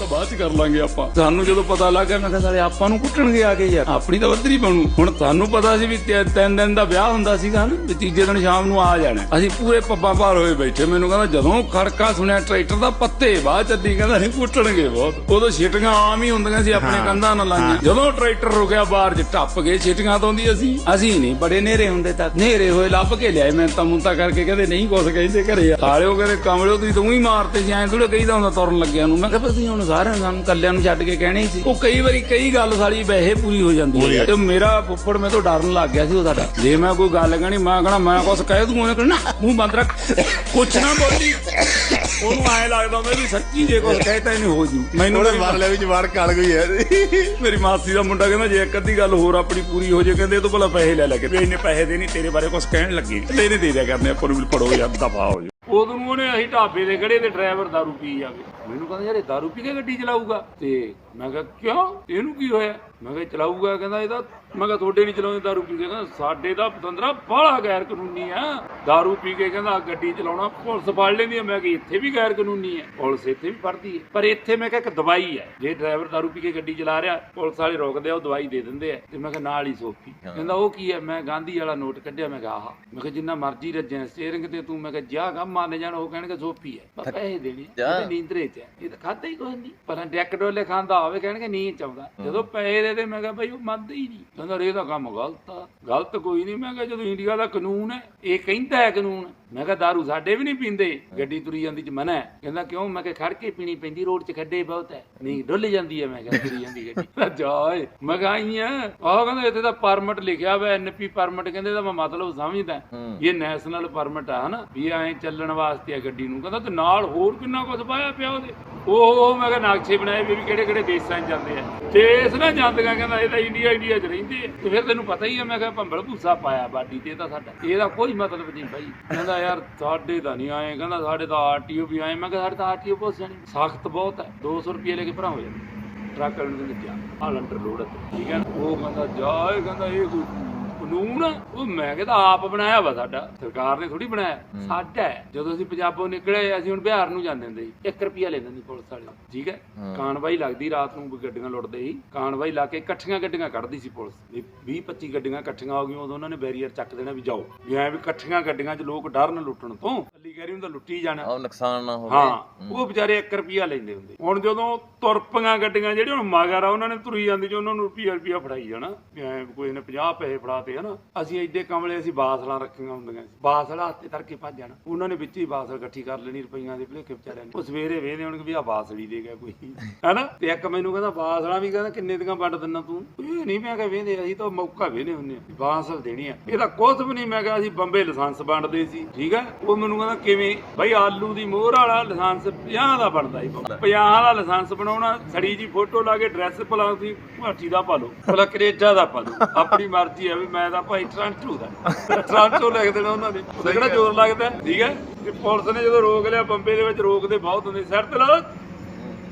Speaker 3: ਤਾਂ ਬਾਅਦ ਚ ਕਰ ਲਾਂਗੇ ਆਪਾਂ। ਸਾਨੂੰ ਜਦੋਂ ਪਤਾ ਲੱਗ ਗਿਆ ਮੈਂ ਕਿਹਾ ਸਾਲੇ ਆਪਾਂ ਨੂੰ ਕੁੱਟਣਗੇ ਆ ਕੇ ਯਾਰ। ਆਪਣੀ ਤਾਂ ਵੱਧਰੀ ਬਣੂ। ਹੁਣ ਸਾਨੂੰ ਪਤਾ ਸੀ ਵੀ ਤਿੰਨ ਦਿਨ ਦਾ ਵਿਆਹ ਹੁੰਦਾ ਸੀਗਾ ਨਾ ਵੀ ਤੀਜੇ ਦਿਨ ਸ਼ਾਮ ਨੂੰ ਆ ਜਾਣਾ। ਅਸੀਂ ਪੂਰੇ ਪੱਬਾਂ ਭਾਰ ਹੋਏ ਬੈਠੇ। ਮੈਨੂੰ ਕਹਿੰਦਾ ਜਦੋਂ ਖੜਕਾ ਸੁਣਿਆ ਟਰੈਕਟਰ ਦਾ ਪੱਤੇ ਬਾਅਦ ਚੱਦੀ ਕਹਿੰਦਾ ਨਹੀਂ ਕੁੱਟਣਗੇ ਬਹੁਤ। ਉਦੋਂ ਛਿਟੀਆਂ ਆਮ ਹੀ ਹੁੰਦੀਆਂ ਸੀ ਆਪਣੇ ਕੰਧਾਂ ਨਾਲ ਲਾਈਆਂ। ਜਦੋਂ ਟਰੈਕਟਰ ਰੁਕਿਆ ਬਾਹਰ ਚ ਟੱਪ ਗਏ ਛਿਟੀਆਂ ਤੋਂ ਦੀ ਅਸੀਂ। ਅਸੀਂ ਨਹੀਂ ਬੜੇ ਨੇਰੇ ਹੁੰਦੇ ਤੱਕ ਨੇਰੇ ਹੋਏ ਲੱਭ ਕੇ ਲਿਆਏ। ਮੈਂ ਤਾਂ ਮੁੰਤਾ ਕਰਕੇ ਕਹਿੰਦੇ ਨਹੀਂ ਕੁਛ ਕਹਿੰਦੇ ਘਰੇ ਆ। ਸਾਲਿਓ ਕਹਿੰਦੇ ਕਮਲਿਓ ਤੁਸੀਂ ਤੂੰ ਹੀ ਮਾਰਤੇ ਸੀ ਐਂ ਥੋੜੇ ਕਹੀਦਾ ਹੁੰਦਾ ਤੁਰਨ ਲੱਗਿਆ ਨੂੰ। ਮੈਂ ਕਿਹਾ ਤੁਸੀਂ ਹੁਣ ਸਾਰਿਆਂ ਨੂੰ ਸਾਨੂੰ ਕੱਲਿਆਂ ਨੂੰ ਛੱਡ ਕੇ ਕਹਿਣੇ ਹੀ ਸੀ। ਉਹ ਕਈ ਵਾਰੀ ਕਈ ਗੱਲ ਸਾਲੀ ਵੈਸੇ ਪੂਰੀ ਹੋ ਜਾਂਦੀ ਹੈ। ਤੇ ਮੇਰਾ ਫੁੱਫੜ ਮੇਰੇ ਤੋਂ ਡਰਨ ਲੱਗ ਗਿਆ ਸੀ ਉਹ ਸਾਡਾ। ਜੇ ਮੈਂ ਕੋਈ ਗੱਲ ਕਹਿਣੀ ਮੈਂ ਕਹਣਾ ਮੈਂ ਕੁਛ ਕਹਿ ਦੂੰ ਉਹਨੇ ਕਹਿਣਾ ਮੂੰਹ ਬੰਦ ਰੱਖ। ਕੁਛ ਨਾ ਬੋਲੀ। ਉਹਨੂੰ ਐ ਲੱਗਦਾ ਹੁੰਦਾ ਵੀ ਸੱਚੀ ਜੇ ਕੁਛ ਕਹਿਤਾ ਇਹਨੇ ਹੋ ਜੂ। ਮੈਨੂੰ
Speaker 1: ਉਹਨੇ ਮਾਰ ਲਿਆ ਵੀ ਜਵਾਰ ਕਾਲ ਗਈ ਹੈ।
Speaker 3: ਮੇਰੀ ਮਾਸੀ ਦਾ ਮੁੰਡਾ ਕਹਿੰਦਾ ਜੇ ਇੱਕ ਅੱਧੀ ਗੱਲ ਹੋਰ ਆਪਣੀ ਪੂਰੀ ਹੋ ਜੇ ਕਹਿੰਦੇ ਇਹ ਤੋਂ ਭਲਾ ਪੈਸੇ ਲੈ ਲੈ ਕੇ। ਵੀ ਇੰਨੇ ਪੈਸੇ ਦੇ ਨਹੀਂ ਤੇਰੇ ਬਾਰੇ ਕੁਝ ਕਹਿਣ ਲੱਗੇ। ਤੇ ਇਹਨੇ ਦੇ ਦਿਆ ਕਰਨੇ ਆਪਾਂ ਨੂੰ ਵੀ ਫੜੋ ਯਾਰ ਦਫਾ ਹੋ ਜਾ ਉਦੋਂ ਨੂੰ ਉਹਨੇ ਅਸੀਂ ਢਾਬੇ ਦੇ ਖੜੇ ਤੇ ਡਰਾਈਵਰ ਦਾਰੂ ਪੀ ਜਾਵੇ ਮੈਨੂੰ ਕਹਿੰਦਾ ਯਾਰ ਇਹ ਦਾਰੂ ਪੀ ਕੇ ਗੱਡੀ ਚਲਾਊਗਾ। ਤੇ ਮੈਂ ਕਿਹਾ, ਕਿਉਂ? ਇਹਨੂੰ ਕੀ ਹੋਇਆ? ਮੈਂ ਕਿਹਾ ਚਲਾਊਗਾ, ਕਹਿੰਦਾ ਇਹਦਾ ਮੈਂ ਕਿਹਾ ਤੁਹਾਡੇ ਨਹੀਂ ਚਲਾਉਂਦੇ ਦਾਰੂ ਪੀ ਕੇ ਕਹਿੰਦਾ ਸਾਡੇ ਦਾ ਪਤੰਦਰਾ ਬਾਹਲਾ ਗੈਰ ਕਾਨੂੰਨੀ ਆ। ਦਾਰੂ ਪੀ ਕੇ ਕਹਿੰਦਾ ਗੱਡੀ ਚਲਾਉਣਾ ਪੁਲਿਸ ਫੜ ਲੈਂਦੀ ਆ। ਮੈਂ ਕਿਹਾ ਇੱਥੇ ਵੀ ਗੈਰ ਕਾਨੂੰਨੀ ਹੈ ਪੁਲਿਸ ਇੱਥੇ ਵੀ ਫੜਦੀ ਹੈ ਪਰ ਇੱਥੇ ਮੈਂ ਕਿਹਾ ਇੱਕ ਦਵਾਈ ਹੈ ਜੇ ਡਰਾਈਵਰ ਦਾਰੂ ਪੀ ਕੇ ਗੱਡੀ ਚਲਾ ਰਿਹਾ ਪੁਲਿਸ ਵਾਲੇ ਰੋਕਦੇ ਆ ਉਹ ਦਵਾਈ ਦੇ ਦਿੰਦੇ ਆ। ਤੇ ਮੈਂ ਕਿਹਾ ਨਾਲ ਹੀ ਸੋਪੀ ਕਹਿੰਦਾ ਉਹ ਕੀ ਹੈ ਮੈਂ ਗਾਂਧੀ ਵਾਲਾ ਨੋਟ ਕੱਢਿਆ ਮੈਂ ਕਿਹਾ ਆਹ। ਮੈਂ ਕਿਹਾ ਜਿੰਨਾ ਮਰਜ਼ੀ ਰੱਜਿਆ ਸਟੀਅਰਿੰਗ ਤੇ ਤੂੰ ਮੈਂ ਕਿਹਾ ਜਾ ਗਾ ਮੰਨ ਜਾਣ ਉਹ ਕਹਿਣਗੇ ਸੋਪੀ ਹੈ ਪਰ ਪੈਸੇ ਦੇਣੇ। ਆ। ਇਹਦੇ ਨੀਂਦਰੇ ਚ। ਇਹ ਤਾਂ ਖਾਦਾ ਹੀ ਕੋਈ ਨਹੀਂ ਪਰ ਡੈਕ ਡੋਲੇ ਖਾਂਦਾ ਹੋਵੇ ਕਹਿਣਗੇ ਨੀਂਦ ਚਾਉਂਦਾ ਜਦੋਂ ਪੈਸੇ ਦੇ ਦੇ ਮੈਂ ਕਿਹਾ ਭਾਈ ਉਹ ਮੰਨਦੇ ਹੀ ਨਹੀਂ ਕਹਿੰਦਾ ਇਹ ਤਾਂ ਕੰਮ ਗਲਤ ਆ। ਗਲਤ ਕੋਈ ਨਹੀਂ। ਮੈਂ ਕਿਹਾ ਜਦੋਂ ਇੰਡੀਆ ਦਾ ਕਾਨੂੰਨ ਹੈ ਇਹ ਕਹਿੰਦਾ ਹੈ ਕਾਨੂੰਨ। ਮੈਂ ਕਿਹਾ ਦਾਰੂ ਸਾਡੇ ਵੀ ਨਹੀਂ ਪੀਂਦੇ। ਗੱਡੀ ਤੁਰੀ ਜਾਂਦੀ ਚ ਮਨਾ ਹੈ। ਕਹਿੰਦਾ ਕਿਉਂ? ਮੈਂ ਕਿਹਾ ਖੜ ਕੇ ਪੀਣੀ ਪੈਂਦੀ ਰੋਡ 'ਚ ਖੱਡੇ ਬਹੁਤ ਹੈ। ਨਹੀਂ ਡੁੱਲ ਜਾਂਦੀ ਹੈ। ਮੈਂ ਕਿਹਾ ਤੁਰੀ ਜਾਂਦੀ ਗੱਡੀ। ਜਾਏ ਮੈਂ ਕਿਹਾ ਆਈ ਆ। ਆਹ ਕਹਿੰਦਾ ਇੱਥੇ ਤਾਂ ਪਰਮਿਟ ਲਿਖਿਆ ਹੋਇਆ ਐਨਪੀ ਪਰਮਿਟ। ਕਹਿੰਦੇ ਦਾ ਮੈਂ ਮਤਲਬ ਸਮਝਦਾ। ਇਹ ਨੈਸ਼ਨਲ ਪਰਮਿਟ ਆ ਹਨਾ? ਵੀ ਐਂ ਚੱਲਣ ਵਾਸਤੇ ਆ ਗੱਡੀ ਨੂੰ। ਕਹਿੰਦਾ ਤੇ ਨਾਲ ਹੋਰ ਕਿੰਨਾ ਕੁਝ ਪਾਇਆ ਪਿਆ ਉਹਦੇ? ਉਹ ਉਹ ਮੈਂ ਕਿਹਾ ਨਾਕਸ਼ੇ ਬਣਾਏ ਵੀ ਕਿਹੜੇ ਕਿਹੜੇ ਦੇਸ਼ਾਂ 'ਚ ਜਾਂਦੇ ਆ। ਦੇਸ਼ ਨਾ ਜਾਂਦੀਆਂ ਕਹਿੰਦਾ ਇਹ ਤਾਂ ਇੰਡੀਆ ਇੰਡੀਆ 'ਚ ਰਹਿੰਦੇ ਆ। ਤੇ ਫਿਰ ਤੈਨੂੰ ਪਤਾ ਹੀ ਆ, ਮੈਂ ਕਿਹਾ ਭੰਬਲ ਭੂਸਾ ਪਾਇਆ ਬਾਡੀ ਤੇ ਤਾਂ ਸਾਡਾ। ਇਹਦਾ ਕੋਈ ਮਤਲਬ ਨਹੀਂ ਭਾਈ। ਕਹਿੰਦਾ ਯਾਰ ਸਾਡੇ ਤਾਂ ਨਹੀਂ ਆਏ, ਕਹਿੰਦਾ ਸਾਡੇ ਤਾਂ ਆਰਟੀਓ ਵੀ ਆਏ। ਮੈਂ ਕਿਹਾ ਸਾਡੇ ਤਾਂ ਆਰਟੀਓ ਬਹੁਤ ਜਾਣੀ। ਸਖਤ ਬਹੁਤ ਹੈ 200 ਰੁਪਏ ਲੈ ਕੇ ਭਰਾ ਹੋ ਜਾਂਦੇ ਟਰੱਕ ਵਾਲੇ ਨੂੰ ਕਹਿੰਦੇ ਜਾ। ਆ ਲੋਡ ਠੀਕ ਹੈ ਉਹ ਕਹਿੰਦਾ, ਜਾ ਇਹ ਕਹਿੰਦਾ, ਇਹ ਕੋਈ ਕਾਨੂੰਨ? ਉਹ ਮੈਂ ਕਹਿੰਦਾ ਆਪ ਬਣਾਇਆ ਵਾ ਸਾਡਾ ਸਰਕਾਰ ਨੇ ਥੋੜੀ ਬਣਾਇਆ। ਸਾਡਾ ਹੈ। ਜਦੋਂ ਅਸੀਂ ਪੰਜਾਬੋਂ ਨਿਕਲੇ ਅਸੀਂ ਹੁਣ ਬਿਹਾਰ ਨੂੰ ਜਾਂਦੇ ਹੁੰਦੇ ਸੀ। 1 ਰੁਪਿਆ ਲੈਂਦੇ ਸੀ ਪੁਲਿਸ ਵਾਲੇ ਠੀਕ ਹੈ? ਕਾਨਵਾਈ ਲੱਗਦੀ ਰਾਤ ਨੂੰ ਵੀ ਗੱਡੀਆਂ ਲੁੱਟਦੇ ਸੀ। ਕਾਨਵਾਈ ਲਾ ਕੇ ਇਕੱਠੀਆਂ ਗੱਡੀਆਂ ਕੱਢਦੀ ਸੀ ਪੁਲਿਸ। ਵੀ 20 25 ਗੱਡੀਆਂ ਇਕੱਠੀਆਂ ਹੋ ਗਈਆਂ ਉਦੋਂ ਉਹਨਾਂ ਨੇ ਬੈਰੀਅਰ ਚੱਕ ਦੇਣਾ ਵੀ ਜਾਓ। ਵੀ ਐ ਵੀ ਇਕੱਠੀਆਂ ਗੱਡੀਆਂ 'ਚ ਲੋਕ ਡਰਨ ਲੁੱਟਣ ਤੋਂ ਕੱਲੀ ਕਹਿ ਰਹੀ ਹੁੰਦਾ ਲੁੱਟੀ ਜਾਣਾ।
Speaker 1: ਆਹ ਨੁਕਸਾਨ ਨਾ ਹੋਵੇ।
Speaker 3: ਹਾਂ ਉਹ ਵਿਚਾਰੇ 1 ਰੁਪਿਆ ਲੈਂਦੇ ਹੁੰਦੇ। ਹੁਣ ਜਦੋਂ ਤੁਰ ਪਈਆਂ ਗੱਡੀਆਂ ਜਿਹੜੀਆਂ ਹੁਣ ਮਗਰ ਆ ਉਹਨਾਂ ਨੇ ਤੁਰੀ ਜਾਂਦੀ ਜੋ ਉਹਨਾਂ ਨੂੰ ਰੁਪਿਆ ਰੁਪਿਆ ਫੜਾਈ ਜਾਣਾ। ਵੀ ਐਂ ਕੋਈ ਨੇ 50 ਪੈਸੇ ਫੜਾਤੇ ਹਨਾ ਅਸੀਂ ਐਡੇ ਕਮਲੇ ਅਸੀਂ ਬਾਸਲਾਂ ਰੱਖੀਆਂ ਹੁੰਦੀਆਂ ਸੀ। ਬਾਸਲਾ ਹੱਥੇ ਧਰ ਭੱਜ ਜਾਣਾ। ਉਹਨਾਂ ਨੇ ਵਿੱਚ ਹੀ ਬਾਸਲ ਇਕੱਠੀ ਕਰ ਲੈਣੀ, ਰੁਪਈਆਂ ਦੇ ਭਲੇਖੇ ਵਿਚਾਰਿਆਂ ਨੇ। ਉਹ ਸਵੇਰੇ ਵੇਹਦੇ ਹੋਣਗੇ ਵੀ ਆ ਬਾਸਲੀ ਦੇ ਗਿਆ ਕੋਈ। ਹਨਾ? ਤੇ ਇੱਕ ਮੈਨੂੰ ਕਹਿੰਦਾ, ਬਾਸਲਾ ਵੀ ਕਹਿੰਦਾ, ਕਿੰਨੇ ਦੀਆਂ ਵੰਡ ਦਿੰਨਾ ਤੂੰ? ਇਹ ਨਹੀਂ, ਮੈਂ ਕਿਹਾ ਵੇਹਦੇ ਅਸੀਂ ਤਾਂ ਮੌਕਾ ਵੇਹਦੇ ਹੁੰਨੇ ਆ। ਬਾਸਲ ਦੇਣੀ ਆ। ਇਹਦਾ ਕੁਝ ਵੀ ਨਹੀਂ, ਮੈਂ ਕਿਹਾ, ਅਸੀਂ ਬੰਬੇ ਲਾਇਸੈਂਸ ਵੰਡਦੇ ਸੀ। ਠੀਕ ਹੈ ਉਹ ਮੈਨੂੰ ਕਹਿੰਦਾ, ਕਿਵੇਂ? ਬਈ ਆਲੂ ਦੀ ਮੋਹਰ ਵਾਲਾ ਲਾਇਸੈਂਸ 50 ਦਾ ਬਣਦਾ ਸੀ 50 ਦਾ ਲਾਇਸੈਂਸ ਬਣਾਉਣਾ, ਸੜੀ ਜੀ ਫੋਟੋ ਲਾ ਕੇ ਡਰੈਸ ਭਲਾ ਤੁਸੀਂ ਭਾਟੀ ਦਾ ਪਾ ਲਓ ਭਲਾ ਕੈਨੇਡਾ ਦਾ ਪਾ ਲਓ। ਆਪਣੀ ਮਰਜ਼ੀ ਹੈ ਵੀ ਮੈਂ ਤਾਂ ਭਾਈ ਟ੍ਰਾਂਟੋ ਦਾ। ਟ੍ਰਾਂਟੋ ਲਿਖ ਦੇਣਾ ਉਹਨਾਂ ਨੇ ਉਹਦਾ ਕਿਹੜਾ ਜ਼ੋਰ ਲੱਗਦਾ? ਠੀਕ ਹੈ? ਤੇ ਪੁਲਿਸ ਨੇ ਜਦੋਂ ਰੋਕ ਲਿਆ ਬੰਬੇ ਦੇ ਵਿੱਚ ਰੋਕਦੇ ਬਹੁਤ ਹੁੰਦੇ ਸਿਰ ਤੇ ਲਾ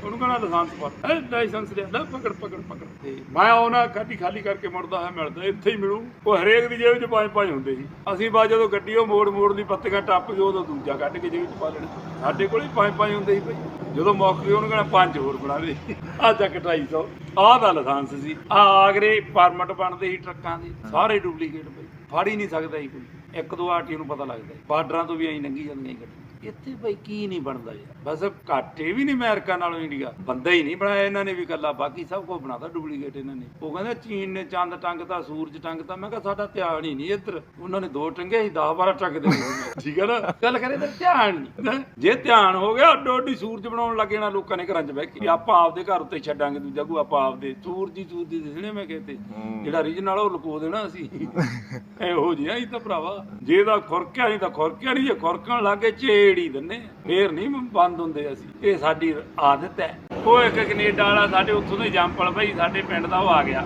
Speaker 3: ਉਹਨੂੰ ਕਹਣਾ ਲਾਇਸੈਂਸ ਪਾ। ਹੈ? ਲਾਇਸੈਂਸ ਲਿਆ। ਲੈ ਪਕੜ ਪਕੜ ਪਕੜ। ਤੇ ਮੈਂ ਉਹਨਾਂ ਗੱਡੀ ਖਾਲੀ ਕਰਕੇ ਮੁੜਦਾ ਹੈ ਮਿਲਦਾ। ਇੱਥੇ ਹੀ ਮਿਲੂ। ਉਹ ਹਰੇਕ ਦੀ ਜੇਬ 'ਚ ਪੰਜ ਪੰਜ ਹੁੰਦੇ ਸੀ। ਅਸੀਂ ਬਾਅਦ ਜਦੋਂ ਗੱਡੀ ਉਹ ਮੋੜ ਮੋੜ ਦੀ ਪੱਤੀਆਂ ਟੱਪ ਗਏ ਉਦੋਂ ਦੂਜਾ ਕੱਢ ਕੇ ਜੇਬ 'ਚ ਪਾ ਲੈਣਾ। ਸਾਡੇ ਕੋਲ ਹੀ ਪੰਜ ਪੰਜ ਹੁੰਦੇ ਸੀ ਭਾਈ। ਜਦੋਂ ਮੌਕੇ ਉਹਨੂੰ ਕਹਣਾ ਪੰਜ ਹੋਰ ਬਣਾ ਦੇ। ਆ ਚੱਕ 250 ਆਹ ਦਾ ਲਾਇਸੈਂਸ ਸੀ। ਆ ਆਗਰੇ ਪਰਮਿਟ ਬਣਦੇ ਸੀ ਟਰੱਕਾਂ ਦੇ। ਸਾਰੇ ਡੁਪਲੀਕੇਟ ਭਾਈ ਫੜ ਹੀ ਨਹੀਂ ਸਕਦਾ ਸੀ ਕੋਈ। ਇੱਕ ਦੋ ਆਰਟੀ ਨੂੰ ਪਤਾ ਲੱਗਦਾ ਬਾਰਡਰਾਂ ਤੋਂ ਵੀ ਐਂ ਲੰਘੀ ਜਾਂਦੀਆਂ ਗੱਡੀਆਂ। ਇੱਥੇ ਬਈ ਕੀ ਨਹੀਂ ਬਣਦਾ ਯਾਰ। ਬਸ ਘਾਟੇ ਵੀ ਨਹੀਂ ਅਮਰੀਕਾ ਨਾਲੋਂ ਇੰਡੀਆ ਬੰਦਾ ਹੀ ਨਹੀਂ ਬਣਾਇਆ ਇਹਨਾਂ ਨੇ ਵੀ ਕੱਲਾ ਬਾਕੀ ਸਭ ਕੁਝ ਬਣਾਤਾ ਡੁਪਲੀਕੇਟ ਇਹਨਾਂ ਨੇ। ਉਹ ਕਹਿੰਦੇ ਚੀਨ ਨੇ ਚੰਦ ਟੰਗਤਾ ਸੂਰਜ ਟੰਗਤਾ। ਮੈਂ ਕਿਹਾ ਸਾਡਾ ਧਿਆਨ ਹੀ ਨਹੀਂ ਇੱਧਰ। ਉਹਨਾਂ ਨੇ ਦੋ ਟੰਗੇ ਸੀ 10 12 ਟੰਗਦੇ ਨੇ। ਠੀਕ ਹੈ ਨਾ? ਗੱਲ ਕਰੇ ਤਾਂ ਧਿਆਨ ਨਹੀਂ। ਜੇ ਧਿਆਨ ਹੋ ਗਿਆ ਅੱਡੋ ਅੱਡੀ ਸੂਰਜ ਬਣਾਉਣ ਲੱਗੇ ਨਾ ਲੋਕਾਂ ਨੇ ਘਰਾਂ 'ਚ ਬਹਿ ਕੇ। ਆਪਾਂ ਆਪਦੇ ਘਰ ਉੱਤੇ ਛੱਡਾਂਗੇ ਦੂਜਾ ਕੋ ਆਪਾਂ ਆਪਦੇ ਸੂਰਜ ਸੂਰਜ ਦਿਸਣੇ ਮੈਂ ਕਹਿੰਦੇ ਜਿਹੜਾ ਰੀਜਨਲ ਉਹ ਲੁਕੋ ਦੇਣਾ ਅਸੀਂ। ਇਹੋ ਜਿਹਾ ਹੀ ਤਾਂ ਭਰਾਵਾ। ਜੇ ਦਾ ਖੁਰਕਿਆ ਨਹੀਂ ਤਾਂ ਖੁਰਕਿਆ ਨਹੀਂ। ਜੇ ਖੁਰਕਣ ਲੱਗੇ ਝੇੜੀ ਦਿੰਨੇ ਫੇਰ ਨਹੀਂ ਬੰਦ ਹੁੰਦੇ ਅਸੀਂ। ਇਹ ਸਾਡੀ ਆਦਤ ਹੈ। ਉਹ ਇੱਕ ਕੈਨੇਡਾ ਵਾਲਾ ਸਾਡੇ ਉੱਥੋਂ ਦੇ ਜੰਪਲ ਭਾਈ ਸਾਡੇ ਪਿੰਡ ਦਾ ਉਹ ਆ ਗਿਆ।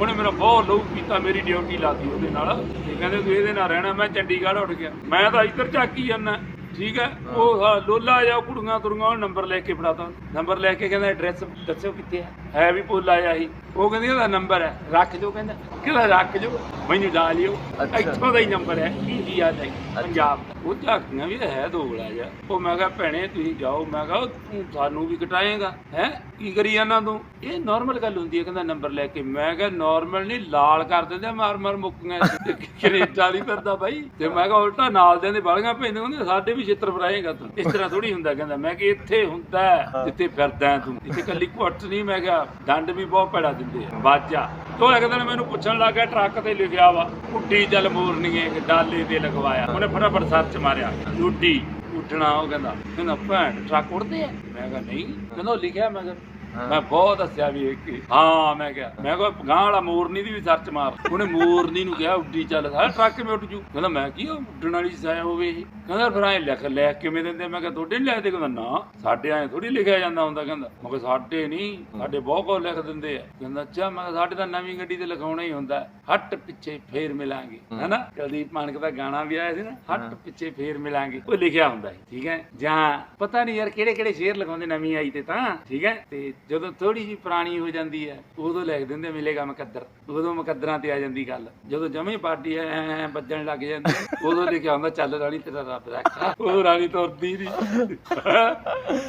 Speaker 3: ਉਹਨੇ ਮੇਰਾ ਬਹੁਤ ਲਹੂ ਪੀਤਾ ਮੇਰੀ ਡਿਊਟੀ ਲਾਤੀ ਉਹਦੇ ਨਾਲ। ਤੇ ਕਹਿੰਦੇ ਤੂੰ ਇਹਦੇ ਨਾਲ ਰਹਿਣਾ ਮੈਂ ਚੰਡੀਗੜ੍ਹ ਉੱਠ ਗਿਆ। ਮੈਂ ਤਾਂ ਇੱਧਰ ਝਾਕੀ ਜਾਂਦਾ। ਠੀਕ ਹੈ? ਉਹ ਹਾਂ, ਲੋਲਾ ਜਾ ਕੁੜੀਆਂ ਤੁਰੀਆਂ ਉਹ ਨੰਬਰ ਲੈ ਕੇ ਫੜਾਤਾ। ਨੰਬਰ ਲੈ ਕੇ ਕਹਿੰਦਾ ਐਡਰੈਸ ਦੱਸੋ ਕਿੱਥੇ ਹੈ ਹੈ ਵੀ ਭੁੱਲ ਆਇਆ ਸੀ ਉਹ ਕਹਿੰਦੀ ਉਹਦਾ ਨੰਬਰ ਹੈ। ਰੱਖ ਜੋ ਕਹਿੰਦਾ। ਕਹਿੰਦਾ ਰੱਖ ਜੋ ਮੈਨੂੰ ਡਾ ਲਿਓ।
Speaker 1: ਅੱਛਾ।
Speaker 3: ਇੱਥੋਂ ਦਾ ਹੀ ਨੰਬਰ ਹੈ। ਇੰਡੀਆ ਦਾ ਹੀ ਪੰਜਾਬ। ਦਾ ਉਹ ਝਾਕੀਆਂ ਵੀ ਹੈ ਦੋਗਲਾ ਜਾ ਉਹ ਮੈਂ ਕਿਹਾ ਭੈਣੇ ਤੁਸੀਂ ਜਾਓ। ਮੈਂ ਕਿਹਾ ਤੂੰ ਸਾਨੂੰ ਵੀ ਕਟਾਏਗਾ ਹੈ? ਕੀ ਕਰੀ ਜਾਂਦਾ ਤੂੰ? ਇਹ ਨਾਰਮਲ ਗੱਲ ਹੁੰਦੀ ਹੈ ਕਹਿੰਦਾ ਨੰਬਰ ਲੈ ਕੇ। ਮੈਂ ਕਿਹਾ ਨਾਰਮਲ ਨਹੀਂ ਲਾਲ ਕਰ ਦਿੰਦੇ ਆ, ਮਾਰ ਮਾਰ ਮੁੱਕੀਆਂ। [laughs] ਕੈਨੇਡਾ ਨਹੀਂ ਫਿਰਦਾ ਬਾਈ। ਤੇ ਮੈਂ ਕਿਹਾ ਉਲਟਾ ਨਾਲ ਦੇ ਦੇ ਬਾਲੀਆਂ ਪੈਂਦੇ ਹੁੰਦੇ ਸਾਡੇ ਵੀ ਛਿੱਤਰ ਫਰਾਏਗਾ ਤੂੰ। ਇਸ ਤਰ੍ਹਾਂ ਥੋੜੀ ਹੁੰਦਾ ਕਹਿੰਦਾ ਮੈਂ ਕਿ ਇੱਥੇ ਹੁੰਦਾ ਜਿੱਥੇ ਫਿਰਦਾ ਤੂੰ। ਇੱਥੇ ਕੱਲੀ ਘੁੱਟ ਨਹੀਂ ਮੈਂ ਕਿਹਾ ਦੰਡ ਵੀ ਬਹੁਤ ਭੈੜਾ ਦਿੰਦੇ ਆ। ਬਾਜਾ ਤੋ ਇੱਕ ਦਿਨ ਮੈਨੂੰ ਪੁੱਛਣ ਲੱਗਾ ਟਰੱਕ ਤੇ ਲਿਖਿਆ ਵਾ ਉੱਡੀ ਜਲ ਮੋਰਨੀਏ ਇੱਕ ਡਾਲੇ ਤੇ ਲਗਵਾਇਆ। ਉਹਨੇ ਫਟਾਫਟ ਸਰਚ ਮਾਰਿਆ ਉੱਡੀ ਉੱਠਣਾ ਉਹ ਕਹਿੰਦਾ ਕਹਿੰਦਾ ਭੈਣ ਟਰੱਕ ਉੜਦੇ ਆ? ਮੈਂ ਕਿਹਾ ਨਹੀਂ। ਕਹਿੰਦਾ ਲਿਖਿਆ ਮੈਂ ਕਿਹਾ ਮੈਂ ਬਹੁਤ ਹੱਸਿਆ ਵੀ ਇਹ ਕਿ ਹਾਂ ਮੈਂ ਕਿਹਾ ਮੈਂ ਕਿਹਾ ਗਾਂ ਵਾਲਾ ਮੋਰਨੀ ਦੀ ਵੀ ਸਰਚ ਮਾਰ। ਉਹਨੇ ਮੋਰਨੀ ਨੂੰ ਕਿਹਾ ਉੱਡੀ ਚੱਲ ਸਾਰਾ ਟਰੱਕ ਕਿਵੇਂ ਉੱਡ ਜੂ। ਕਹਿੰਦਾ ਮੈਂ ਕੀ ਉੱਡਣ ਵਾਲੀ ਸਾਇਆ ਹੋਵੇ ਇਹ। ਕਹਿੰਦਾ ਫਿਰ ਐ ਲਿਖ ਲੈ ਕਿਵੇਂ ਦਿੰਦੇ ਮੈਂ ਕਿਹਾ ਤੁਹਾਡੇ ਨਹੀਂ ਲਿਖਦੇ? ਕਹਿੰਦਾ ਨਾ ਸਾਡੇ ਐ ਥੋੜੀ ਲਿਖਿਆ ਜਾਂਦਾ ਹੁੰਦਾ ਕਹਿੰਦਾ। ਮੈਂ ਕਿਹਾ ਸਾਡੇ ਨਹੀਂ ਸਾਡੇ ਬਹੁਤ ਕੁਝ ਲਿਖ ਦਿੰਦੇ ਆ। ਕਹਿੰਦਾ ਅੱਛਾ ਮੈਂ ਕਿਹਾ ਸਾਡੇ ਤਾਂ ਨਵੀਂ ਗੱਡੀ ਤੇ ਲਿਖਾਉਣਾ ਹੀ ਹੁੰਦਾ। ਹੱਟ ਪਿੱਛੇ ਫੇਰ ਮਿਲਾਂਗੇ ਹੈਨਾ ਕੁਲਦੀਪ ਮਾਨਕ ਦਾ ਗਾਣਾ ਵੀ ਆਇਆ ਸੀ ਨਾ ਹੱਟ ਪਿੱਛੇ ਫੇਰ ਮਿਲਾਂਗੇ। ਉਹ ਲਿਖਿਆ ਹੁੰਦਾ ਠੀਕ ਹੈ? ਜਾਂ ਪਤਾ ਨਹੀਂ ਯਾਰ ਕਿਹੜੇ ਕਿਹੜੇ ਸ਼ੇਰ ਲਗਾਉਂਦੇ ਨਵੀਂ ਆਈ ਤੇ ਤਾਂ ਠੀਕ ਹੈ? ਤੇ
Speaker 1: ਜਦੋਂ ਥੋੜੀ ਜੀ ਪੁਰਾਣੀ ਹੋ ਜਾਂਦੀ ਹੈ ਉਦੋਂ ਲਿਖ ਦਿੰਦੇ ਮਿਲੇਗਾ ਮੁਕੱਦਰ। ਉਦੋਂ ਮੁਕੱਦਰਾਂ ਤੇ ਆ ਜਾਂਦੀ ਗੱਲ। ਜਦੋਂ ਜਮੇ ਪਾਰਟੀ ਐ ਵੱਜਣ ਲੱਗ ਜਾਂਦੀ ਉਦੋਂ ਲਿਖਿਆ ਹੁੰਦਾ ਚੱਲ ਰਾਣੀ ਤੇਰਾ ਰੱਬ ਰੱਖਾ। ਉਹ ਰਾਣੀ ਤੁਰਦੀ ਨਹੀਂ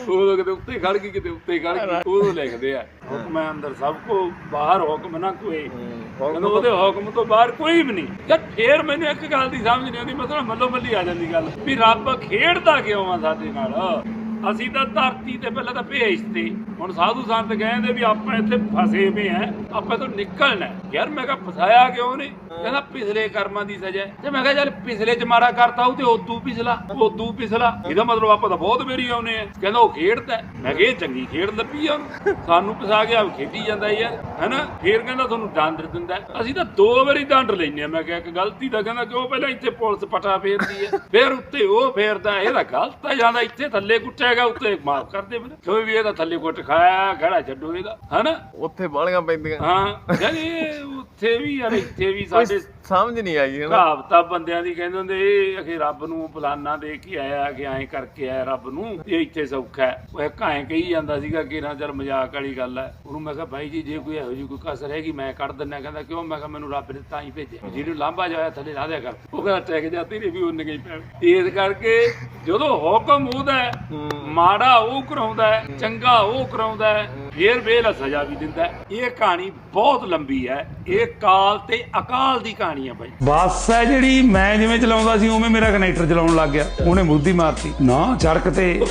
Speaker 1: ਉਦੋਂ ਕਿਤੇ ਉੱਤੇ ਖੜ ਗਈ ਕਿਤੇ ਉੱਤੇ ਖੜ ਗਈ ਉਦੋਂ ਲਿਖਦੇ ਆ। ਹੁਕਮ ਹੈ ਅੰਦਰ ਸਭ ਕੋ ਬਾਹਰ ਹੁਕਮ ਨਾ ਕੋਈ। ਕਹਿੰਦਾ ਉਹਦੇ ਹੁਕਮ ਤੋਂ ਬਾਹਰ ਕੋਈ ਵੀ ਨਹੀਂ। ਯਾਰ ਫੇਰ ਮੈਨੂੰ ਇੱਕ ਗੱਲ ਦੀ ਸਮਝ ਨਹੀਂ ਆਉਂਦੀ ਮਤਲਬ ਮੱਲੋ ਮੱਲੀ ਆ ਜਾਂਦੀ ਗੱਲ। ਵੀ ਰੱਬ ਖੇਡਦਾ ਕਿਉਂ ਆ ਸਾਡੇ ਨਾਲ? ਅਸੀਂ ਤਾਂ ਧਰਤੀ ਤੇ ਪਹਿਲਾਂ ਤਾਂ ਭੇਜ ਤੇ ਹੁਣ ਸਾਧੂ ਸੰਤ ਕਹਿੰਦੇ ਵੀ ਆਪਾਂ ਇੱਥੇ ਫਸੇ ਵੀ ਆ ਆਪਾਂ ਤੋਂ ਨਿਕਲਣਾ ਯਾਰ ਮੈਂ ਕਿਹਾ ਫਸਾਇਆ ਕਿਉਂ ਨੇ ਕਹਿੰਦਾ ਪਿਛਲੇ ਕਰਮਾਂ ਦੀ ਸਜ਼ਾ ਹੈ। ਤੇ ਮੈਂ ਕਿਹਾ ਚੱਲ ਪਿਛਲੇ ਚ ਮਾੜਾ ਕਰਤਾ ਉਹ ਤੇ ਉਦੋਂ ਪਿਛਲਾ ਉਦੋਂ ਪਿਛਲਾ। ਇਹਦਾ ਮਤਲਬ ਆਪਾਂ ਤਾਂ ਬਹੁਤ ਮੇਰੀ ਆਉਨੇ ਆ ਕਹਿੰਦਾ ਉਹ ਖੇਡਦਾ ਮੈਂ ਕਿਹਾ ਚੰਗੀ ਖੇਡ ਲੱਭੀ ਆ ਸਾਨੂੰ ਫਸਾ ਕੇ ਉਹ ਖੇਡੀ ਜਾਂਦਾ ਯਾਰ। ਹੈਨਾ? ਫੇਰ ਕਹਿੰਦਾ ਤੁਹਾਨੂੰ ਦੰਡ ਦਿੰਦਾ ਅਸੀਂ ਤਾਂ ਦੋ ਵਾਰੀ ਦੰਡ ਲੈਨੇ ਆ ਮੈਂ ਕਿਹਾ ਇੱਕ ਗਲਤੀ ਦਾ ਕਹਿੰਦਾ ਕਿਉਂ ਪਹਿਲਾਂ ਇੱਥੇ ਪੁਲਿਸ ਪਟਾ ਫੇਰਦੀ ਹੈ। ਫੇਰ ਉੱਤੇ ਉਹ ਫੇਰਦਾ। ਇਹਦਾ ਗਲਤ ਹੈ ਜਾਂਦਾ ਇੱਥੇ ਥੱਲੇ ਕੁੱਟਿਆਗਾ ਉੱਤੇ ਮਾਫ ਕਰ ਦੇ ਮੈਨੂੰ। ਕਿਉਂ ਵੀ ਇਹਦਾ ਥੱਲੇ ਕੁੱਟ ਖਾਇਆ ਖੜਾ ਛੱਡੋ ਇਹਦਾ ਹੈਨਾ?
Speaker 7: ਉੱਥੇ ਬਾਲੀਆਂ ਪੈਂਦੀਆਂ।
Speaker 1: ਹਾਂ ਯਾਰ ਇਹ ਉੱਥੇ ਵੀ ਯਾਰ ਇੱਥੇ ਵੀ ਸਾਡੇ
Speaker 7: ਸਮਝ ਨਹੀਂ ਆਈ ਹੈ ਨਾ
Speaker 1: ਕਹਾਵਤਾਂ ਬੰਦਿਆਂ ਦੀ ਕਹਿੰਦੇ ਹੁੰਦੇ ਇਹ ਅਖੇ ਰੱਬ ਨੂੰ ਫਲਾਨਾ ਦੇ ਕੇ ਆਇਆ ਕਿ ਐਂ ਕਰਕੇ ਆਇਆ ਰੱਬ ਨੂੰ ਇਹ ਇੱਥੇ ਸੌਖਾ ਹੈ। ਉਹ ਇੱਕ ਐਂ ਕਹੀ ਜਾਂਦਾ ਸੀਗਾ ਕਿ ਨਾ ਚੱਲ ਮਜ਼ਾਕ ਵਾਲੀ ਗੱਲ ਹੈ। ਉਹਨੂੰ ਮੈਂ ਕਿਹਾ ਬਾਈ ਜੀ ਜੇ ਕੋਈ ਇਹੋ ਜਿਹੀ ਕੋਈ ਕਸਰ ਹੈਗੀ ਮੈਂ ਕੱਢ ਦਿੰਦਾ। ਕਹਿੰਦਾ ਕਿਉਂ? ਮੈਂ ਕਿਹਾ ਮੈਨੂੰ ਰੱਬ ਨੇ ਤਾਂ ਹੀ ਭੇਜਿਆ। ਜਿਹਨੂੰ ਲਾਂਭਾ ਜਾਇਆ ਥੱਲੇ ਲਾ ਦਿਆ ਕਰ। ਉਹ ਕਹਿੰਦਾ ਟੈਕ ਜਾ ਤੇਰੇ ਵੀ ਉਹਨੇ ਗਈ ਪੈਣ। ਇਸ ਕਰਕੇ ਜਦੋਂ ਹੁਕਮ ਉਹਦਾ ਮਾੜਾ ਉਹ ਕਰਾਉਂਦਾ ਚੰਗਾ ਉਹ ਕਰਾਉਂਦਾ ਫੇਰ ਵੇਲ ਸਜ਼ਾ ਵੀ ਦਿੰਦਾ ਹੈ। ਇਹ ਕਹਾਣੀ ਬਹੁਤ ਲੰਬੀ ਹੈ। ਇਹ ਕਾਲ ਤੇ ਅਕਾਲ ਦੀ ਕਹਾਣੀ ਹੈ ਬਾਈ।
Speaker 3: ਬੱਸ ਹੈ ਜਿਹੜੀ ਮੈਂ ਜਿਵੇਂ ਚਲਾਉਂਦਾ ਸੀ ਉਵੇਂ ਮੇਰਾ ਕਨੈਕਟਰ ਚਲਾਉਣ ਲੱਗ ਗਿਆ। ਉਹਨੇ ਮੁੱਦੀ ਮਾਰਤੀ। ਨਾ ਸੜਕ ਤੇ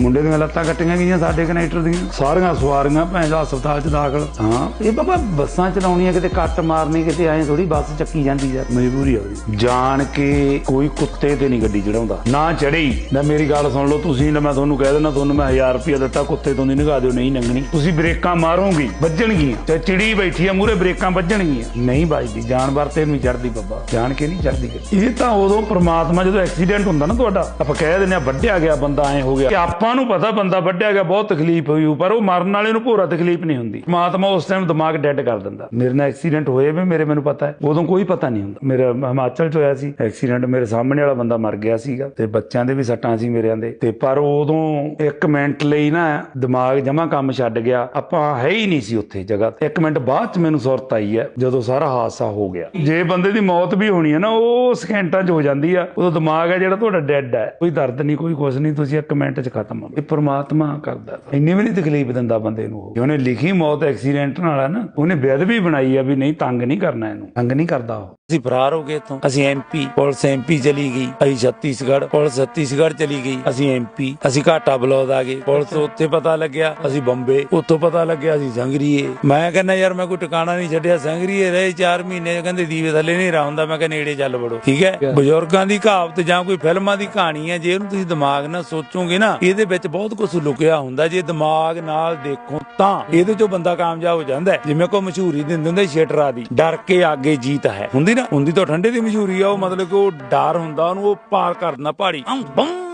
Speaker 3: ਮੁੰਡੇ ਦੀਆਂ ਲੱਤਾਂ ਕੱਟੀਆਂ ਗਈਆਂ ਸਾਡੇ ਕਨੈਕਟਰ ਦੀਆਂ। ਸਾਰੀਆਂ ਸਵਾਰੀਆਂ ਭੈਣ ਦਾ ਹਸਪਤਾਲ ਚ ਦਾਖਲ। ਹਾਂ ਇਹ ਬਾਬਾ ਬੱਸਾਂ ਚਲਾਉਣੀਆਂ ਕਿਤੇ ਕੱਟ ਮਾਰਨੀ ਕਿਤੇ ਐਂ ਥੋੜੀ ਬੱਸ ਚੱਕੀ ਜਾਂਦੀ ਯਾਰ। ਮਜਬੂਰੀ ਆ ਉਹਦੀ। ਜਾਣ ਕੇ ਕੋਈ ਕੁੱਤੇ ਤੇ ਨਹੀਂ ਗੱਡੀ ਚੜਾਉਂਦਾ। ਨਾ ਚੜੀ ਨਾ ਮੇਰੀ ਗੱਲ ਸੁਣ ਲਓ ਤੁਸੀਂ ਨਾ ਮੈਂ ਤੁਹਾਨੂੰ ਕਹਿ ਦਿੰਦਾ ਤੁਹਾਨੂੰ ਮੈਂ 1000 ਰੁਪਏ ਦਿੱਤਾ ਕੁੱਤੇ ਤੋਂ ਦੀ ਨਿਗਾਹ ਦਿਓ ਨਹੀਂ ਲੰਘਣੀ ਤੁਸੀਂ ਬ੍ਰੇਕਾਂ ਮਾਰੋਗੇ, ਵੱਜਣਗੀਆਂ। ਤੇ ਚਿੜੀ ਬੈਠੀ ਆ ਮੂਰੇ ਬ੍ਰੇਕਾਂ ਵੱਜਣਗੀਆਂ। ਨਹੀਂ ਵੱਜਦੀ ਜਾਨਵਰ ਤੇ ਨਹੀਂ ਚੜਦੀ ਬੱਬਾ। ਜਾਣ ਕੇ ਨਹੀਂ ਚੜਦੀ ਇਹ ਤਾਂ ਉਦੋਂ ਪ੍ਰਮਾਤਮਾ ਜਦੋਂ ਐਕਸੀਡੈਂਟ ਹੁੰਦਾ ਨਾ ਤੁਹਾਡਾ, ਆਪਾਂ ਕਹਿ ਦਿੰਦੇ ਆ ਵੱਢਿਆ ਗਿਆ ਬੰਦਾ, ਐ ਹੋ ਗਿਆ। ਕਿ ਆਪਾਂ ਨੂੰ ਪਤਾ ਬੰਦਾ ਵੱਢਿਆ ਗਿਆ, ਬਹੁਤ ਤਕਲੀਫ ਹੋਈ ਪਰ ਉਹ ਮਰਨ ਵਾਲੇ ਨੂੰ ਭੋਰਾ ਤਕਲੀਫ ਨਹੀਂ ਹੁੰਦੀ। ਪ੍ਰਮਾਤਮਾ ਉਸ ਟਾਈਮ ਦਿਮਾਗ ਡੈਡ ਕਰ ਦਿੰਦਾ। ਮੇਰੇ ਨਾਲ ਐਕਸੀਡੈਂਟ ਹੋਏ ਵੀ, ਮੇਰੇ ਮੈਨੂੰ ਪਤਾ ਹੈ। ਉਦੋਂ ਕੋਈ ਪਤਾ ਨਹੀਂ ਹੁੰਦਾ। ਮੇਰਾ ਹਿਮਾਚਲ ਚ ਹੋਇਆ ਸੀ, ਐਕਸੀਡੈਂਟ ਮੇਰੇ ਸਾਹਮਣੇ ਵਾਲਾ ਬੰਦਾ ਮਰ ਗਿਆ ਸੀਗਾ। ਤੇ ਬੱਚਿਆਂ ਦੇ ਵੀ ਸੱਟਾਂ ਸੀ ਮੇਰਿਆਂ ਦੇ। ਤੇ ਪਰ ਉਦੋਂ ਇੱਕ ਮਿੰਟ ਲਈ ਨਾ ਦਿਮਾਗ ਜਮਾ ਕੰਮ ਛੱਡ ਗਿਆ। ਆਪਾਂ ਹੈ ਹੀ ਨਹੀਂ ਸੀ ਉੱਥੇ ਜਗ੍ਹਾ ਤੇ। ਇੱਕ ਮਿੰਟ ਬਾਅਦ ਚ ਮੈਨੂੰ ਸੁਰਤ ਆਈ ਹੈ, ਜਦੋਂ ਸਾਰਾ ਹਾਦਸਾ ਹੋ ਗਿਆ। ਜੇ ਬੰਦੇ ਦੀ ਮੌਤ ਵੀ ਹੋਣੀ ਹੈ ਨਾ, ਉਹ ਸਕਿੰਟਾਂ 'ਚ ਹੋ ਜਾਂਦੀ ਆ। ਉਦੋਂ ਦਿਮਾਗ ਹੈ ਜਿਹੜਾ ਤੁਹਾਡਾ ਡੈਡ ਹੈ ਕੋਈ ਦਰਦ ਨਹੀਂ, ਕੋਈ ਕੁਝ ਨਹੀਂ, ਤੁਸੀਂ ਇੱਕ ਮਿੰਟ 'ਚ ਖਤਮ ਹੋ ਇਹ ਪ੍ਰਮਾਤਮਾ ਕਰਦਾ ਇੰਨੀ ਵੀ ਨਹੀਂ ਤਕਲੀਫ ਦਿੰਦਾ ਬੰਦੇ ਨੂੰ ਉਹਨੇ ਲਿਖੀ ਮੌਤ ਐਕਸੀਡੈਂਟ ਨਾਲ ਹੈ ਨਾ, ਉਹਨੇ ਵਿਧ ਵੀ ਬਣਾਈ ਆ ਵੀ ਨਹੀਂ, ਤੰਗ ਨਹੀਂ ਕਰਨਾ ਇਹਨੂੰ। ਤੰਗ ਨਹੀਂ ਕਰਦਾ ਉਹ। ਅਸੀਂ ਫਰਾਰ ਹੋ ਗਏ ਇੱਥੋਂ। ਅਸੀਂ ਐਮਪੀ ਪੁਲਿਸ ਐਮਪੀ ਚਲੀ ਗਈ। ਅਸੀਂ ਛੱਤੀਸਗੜ੍ਹ, ਪੁਲਿਸ ਛੱਤੀਸਗੜ੍ਹ ਚਲੀ ਗਈ। ਅਸੀਂ ਐਮਪੀ ਅਸੀਂ ਘਾਟਾ ਬਲੌਦ ਆ ਗਏ। ਪੁਲਿਸ ਉੱਥੇ ਪਤਾ ਲੱਗਿਆ, ਅਸੀਂ ਬੰਬੇ ਉੱਥੋਂ ਪਤਾ ਲੱਗਿਆ ਅਸੀਂ ਸੰਗਰੀਏ। ਮੈਂ ਕਹਿੰਦਾ ਯਾਰ ਮੈਂ ਕੋਈ ਟਿਕਾਣਾ ਨਹੀਂ ਛੱਡਿਆ ਸੰਗਰੀਏ ਰਹੇ 4 ਮਹੀਨੇ ਕਹਿੰਦੇ ਦੀਵੇ ਥੱਲੇ ਨਹੀਂ ਹੁੰਦਾ ਮੈਂ ਕਿਹਾ ਨੇੜੇ ਚੱਲ ਵੜੋ। ਠੀਕ ਹੈ? ਬਜ਼ੁਰਗਾਂ ਦੀ ਕਹਾਵਤ ਜਾਂ ਕੋਈ ਫਿਲਮਾਂ ਦੀ ਕਹਾਣੀ ਹੈ ਜੇ ਇਹਨੂੰ ਤੁਸੀਂ ਦਿਮਾਗ ਨਾਲ ਸੋਚੋਗੇ ਨਾ ਇਹਦੇ ਵਿੱਚ ਬਹੁਤ ਕੁਝ ਲੁਕਿਆ ਹੁੰਦਾ। ਜੇ ਦਿਮਾਗ ਨਾਲ ਦੇਖੋ ਤਾਂ ਇਹਦੇ ਚੋਂ ਬੰਦਾ ਕਾਮਯਾਬ ਹੋ ਜਾਂਦਾ। ਜਿਵੇਂ ਕੋ ਮਸ਼ਹੂਰੀ ਦਿੰਦੇ ਹੁੰਦੇ ਸ਼ੇਟਰਾ ਦੀ ਡਰ ਕੇ ਅੱਗੇ ਜੀਤ ਹੈ। ਹੁੰਦੀ ਨਾ? ਹੁੰਦੀ ਤਾਂ ਠੰਡੇ ਦੀ ਮਸ਼ਹੂਰੀ ਆ ਉਹ ਮਤਲਬ ਕਿ ਉਹ ਡਰ ਹੁੰਦਾ ਉਹਨੂੰ ਉਹ ਪਾਰ ਕਰ ਦਿੰਦਾ ਪਹਾੜੀ ਬੰਮ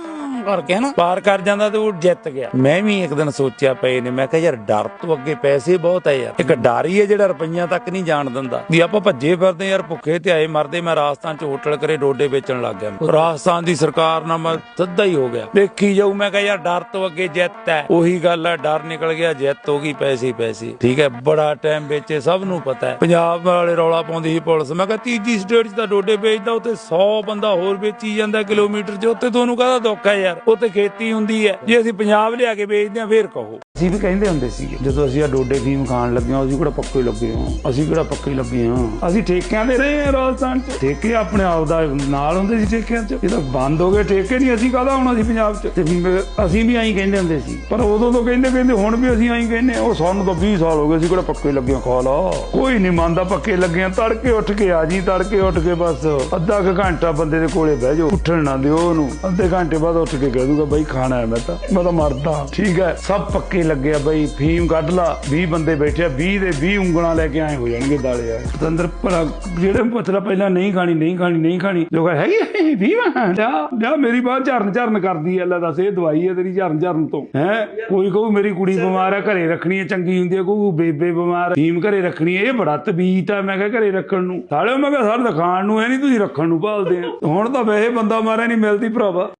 Speaker 3: ਕਰਕੇ ਨਾ ਪਾਰ ਕਰ ਜਾਂਦਾ ਤੇ ਉਹ ਜਿੱਤ ਗਿਆ। ਮੈਂ ਵੀ ਇੱਕ ਦਿਨ ਸੋਚਿਆ ਪਏ ਨੇ, ਮੈਂ ਕਿਹਾ ਯਾਰ ਡਰ ਤੋਂ ਅੱਗੇ ਪੈਸੇ ਬਹੁਤ ਹੈ ਯਾਰ। ਇੱਕ ਡਰ ਹੀ ਹੈ ਜਿਹੜਾ ਰੁਪਈਆ ਤੱਕ ਨਹੀਂ ਜਾਣ ਦਿੰਦਾ। ਵੀ ਆਪਾਂ ਭੱਜੇ ਫਿਰਦੇ ਯਾਰ, ਭੁੱਖੇ ਤੇ ਆਏ ਮਰਦੇ, ਮੈਂ ਰਾਜਸਥਾਨ ਚ ਹੋਟਲ ਕਰੇ, ਡੋਡੇ ਵੇਚਣ ਲੱਗ ਗਿਆ ਰਾਜਸਥਾਨ ਦੀ ਸਰਕਾਰ ਨਾਲ ਮੈਂ ਸਿੱਧਾ ਹੀ ਹੋ ਗਿਆ। ਦੇਖੀ ਜਾਊ, ਮੈਂ ਕਿਹਾ ਯਾਰ ਡਰ ਤੋਂ ਅੱਗੇ ਜਿੱਤ ਹੈ। ਉਹੀ ਗੱਲ ਹੈ, ਡਰ ਨਿਕਲ ਗਿਆ, ਜਿੱਤ ਹੋ ਗਈ, ਪੈਸੇ ਪੈਸੇ। ਠੀਕ ਹੈ, ਬੜਾ ਟਾਈਮ ਵੇਚੇ, ਸਭ ਨੂੰ ਪਤਾ ਹੈ। ਪੰਜਾਬ ਵਾਲੇ ਰੌਲਾ ਪਾਉਂਦੀ ਸੀ ਪੁਲਿਸ। ਮੈਂ ਕਿਹਾ ਤੀਜੀ ਸਟੇਟ 'ਚ ਤਾਂ ਡੋਡੇ ਵੇਚਦਾ, ਉੱਥੇ 100 ਬੰਦਾ ਹੋਰ ਵੇਚੀ ਜਾਂਦਾ ਕਿਲੋਮੀਟਰ 'ਚ, ਉੱਥੇ ਤੁਹਾਨੂੰ ਕਾਹਦਾ ਦੁੱਖ ਹੈ ਯਾਰ? ਉਹ ਤੇ ਖੇਤੀ ਹੁੰਦੀ ਹੈ। ਜੇ ਅਸੀਂ ਪੰਜਾਬ ਲਿਆ ਕੇ ਵੇਚਦੇ ਆ ਫੇਰ ਕਹੋ। ਅਸੀਂ ਵੀ ਕਹਿੰਦੇ ਹੁੰਦੇ ਸੀ ਜਦੋਂ ਅਸੀਂ ਆ ਡੋਡੇ ਫੀਮ ਖਾਣ ਲੱਗੇ ਹਾਂ, ਅਸੀਂ ਕਿਹੜਾ ਪੱਕੇ ਲੱਗੇ ਹਾਂ, ਅਸੀਂ ਕਿਹੜਾ ਪੱਕੇ ਲੱਗੇ ਹਾਂ। ਅਸੀਂ ਠੇਕਿਆਂ ਦੇ ਰਹੇ ਹਾਂ ਰਾਜਸਥਾਨ 'ਚ। ਠੇਕੇ ਆਪਣੇ ਆਪ ਦਾ ਨਾਲ ਹੁੰਦੇ ਸੀ ਠੇਕਿਆਂ 'ਚ। ਇਹ ਤਾਂ ਬੰਦ ਹੋ ਗਏ, ਠੇਕੇ ਨਹੀਂ, ਅਸੀਂ ਕਾਹਦਾ ਆਉਣਾ ਸੀ ਪੰਜਾਬ 'ਚ? ਤੇ ਅਸੀਂ ਵੀ ਐਂ ਕਹਿੰਦੇ ਹੁੰਦੇ ਸੀ। ਪਰ ਉਦੋਂ ਤੋਂ ਕਹਿੰਦੇ ਕਹਿੰਦੇ, ਹੁਣ ਵੀ ਅਸੀਂ ਐਂ ਕਹਿੰਦੇ ਉਹ ਸਾਨੂੰ ਤਾਂ 20 ਸਾਲ ਹੋ ਗਏ, ਅਸੀਂ ਕਿਹੜਾ ਪੱਕੇ ਲੱਗੇ ਹਾਂ, ਖਾ ਲਾ। ਕੋਈ ਨਹੀਂ ਮੰਨਦਾ, ਪੱਕੇ ਲੱਗੇ ਹਾਂ, ਤੜਕੇ ਉੱਠ ਕੇ ਆ ਜੀ, ਤੜਕੇ ਉੱਠ ਕੇ ਬਸ, ਅੱਧਾ ਕੁ ਘੰਟਾ ਬੰਦੇ ਦੇ ਕੋਲੇ ਬਹਿ ਜਾਓ, ਉੱਠਣ ਨਾ ਦਿਓ ਉਹਨੂੰ। ਅੱਧੇ ਘੰਟੇ ਬਾਅਦ ਉੱਠ ਕੇ ਕਹਿ ਦੂਗਾ ਬਾਈ ਖਾਣਾ ਹੈ ਮੈਂ ਤਾਂ। ਮੈਂ ਤਾਂ ਮਰਦਾ। ਠੀਕ ਹੈ, ਸਭ ਪੱਕੇ ਲੱਗੇ ਆ ਬਾਈ, ਫੀਮ ਕੱਢ ਲਾ 20 ਬੰਦੇ ਬੈਠੇ ਆ 20 ਦੇ 20 ਉਂਗਲਾਂ ਲੈ ਕੇ ਆਏ ਹੋ ਜਾਣਗੇ ਦਾਲੇ ਆ। ਪਤੰਦਰ ਭਲਾ ਜਿਹੜੇ ਪੁੱਛਲਾ ਪਹਿਲਾਂ ਨਹੀਂ ਖਾਣੀ ਨਹੀਂ ਖਾਣੀ ਨਹੀਂ ਖਾਣੀ ਲੋਕ ਹੈਗੀ 20 ਲਿਆ ਲਿਆ ਮੇਰੀ ਬਾਤ ਝਰਨ ਝਰਨ ਕਰਦੀ ਐ ਅੱਲਾ ਦੱਸ, ਇਹ ਦਵਾਈ ਹੈ ਤੇਰੀ ਝਰਨ ਝਰਨ ਤੋਂ। ਹੈ? ਕੋਈ ਕਹੂ ਮੇਰੀ ਕੁੜੀ ਬਿਮਾਰ ਹੈ ਘਰੇ ਰੱਖਣੀ ਹੈ ਚੰਗੀ ਹੁੰਦੀ ਹੈ ਕੋਈ ਬੇਬੇ ਬਿਮਾਰ ਫੀਮ ਘਰੇ ਰੱਖਣੀ ਹੈ ਇਹ ਬੜਾ ਤਬੀਤ ਹੈ ਮੈਂ ਕਿਹਾ ਘਰੇ ਰੱਖਣ ਨੂੰ। ਸਾਲਿਓ, ਮੈਂ ਕਿਹਾ ਸਰ ਦਿਖਾਣ ਨੂੰ ਹੈ ਨਹੀਂ ਤੁਸੀਂ, ਰੱਖਣ ਨੂੰ ਭਾਲਦੇ ਆ। ਹੁਣ ਤਾਂ ਵੈਸੇ ਬੰਦਾ ਮਾਰਿਆ ਨਹੀਂ ਮਿਲਦੀ ਭਰਾਵਾ।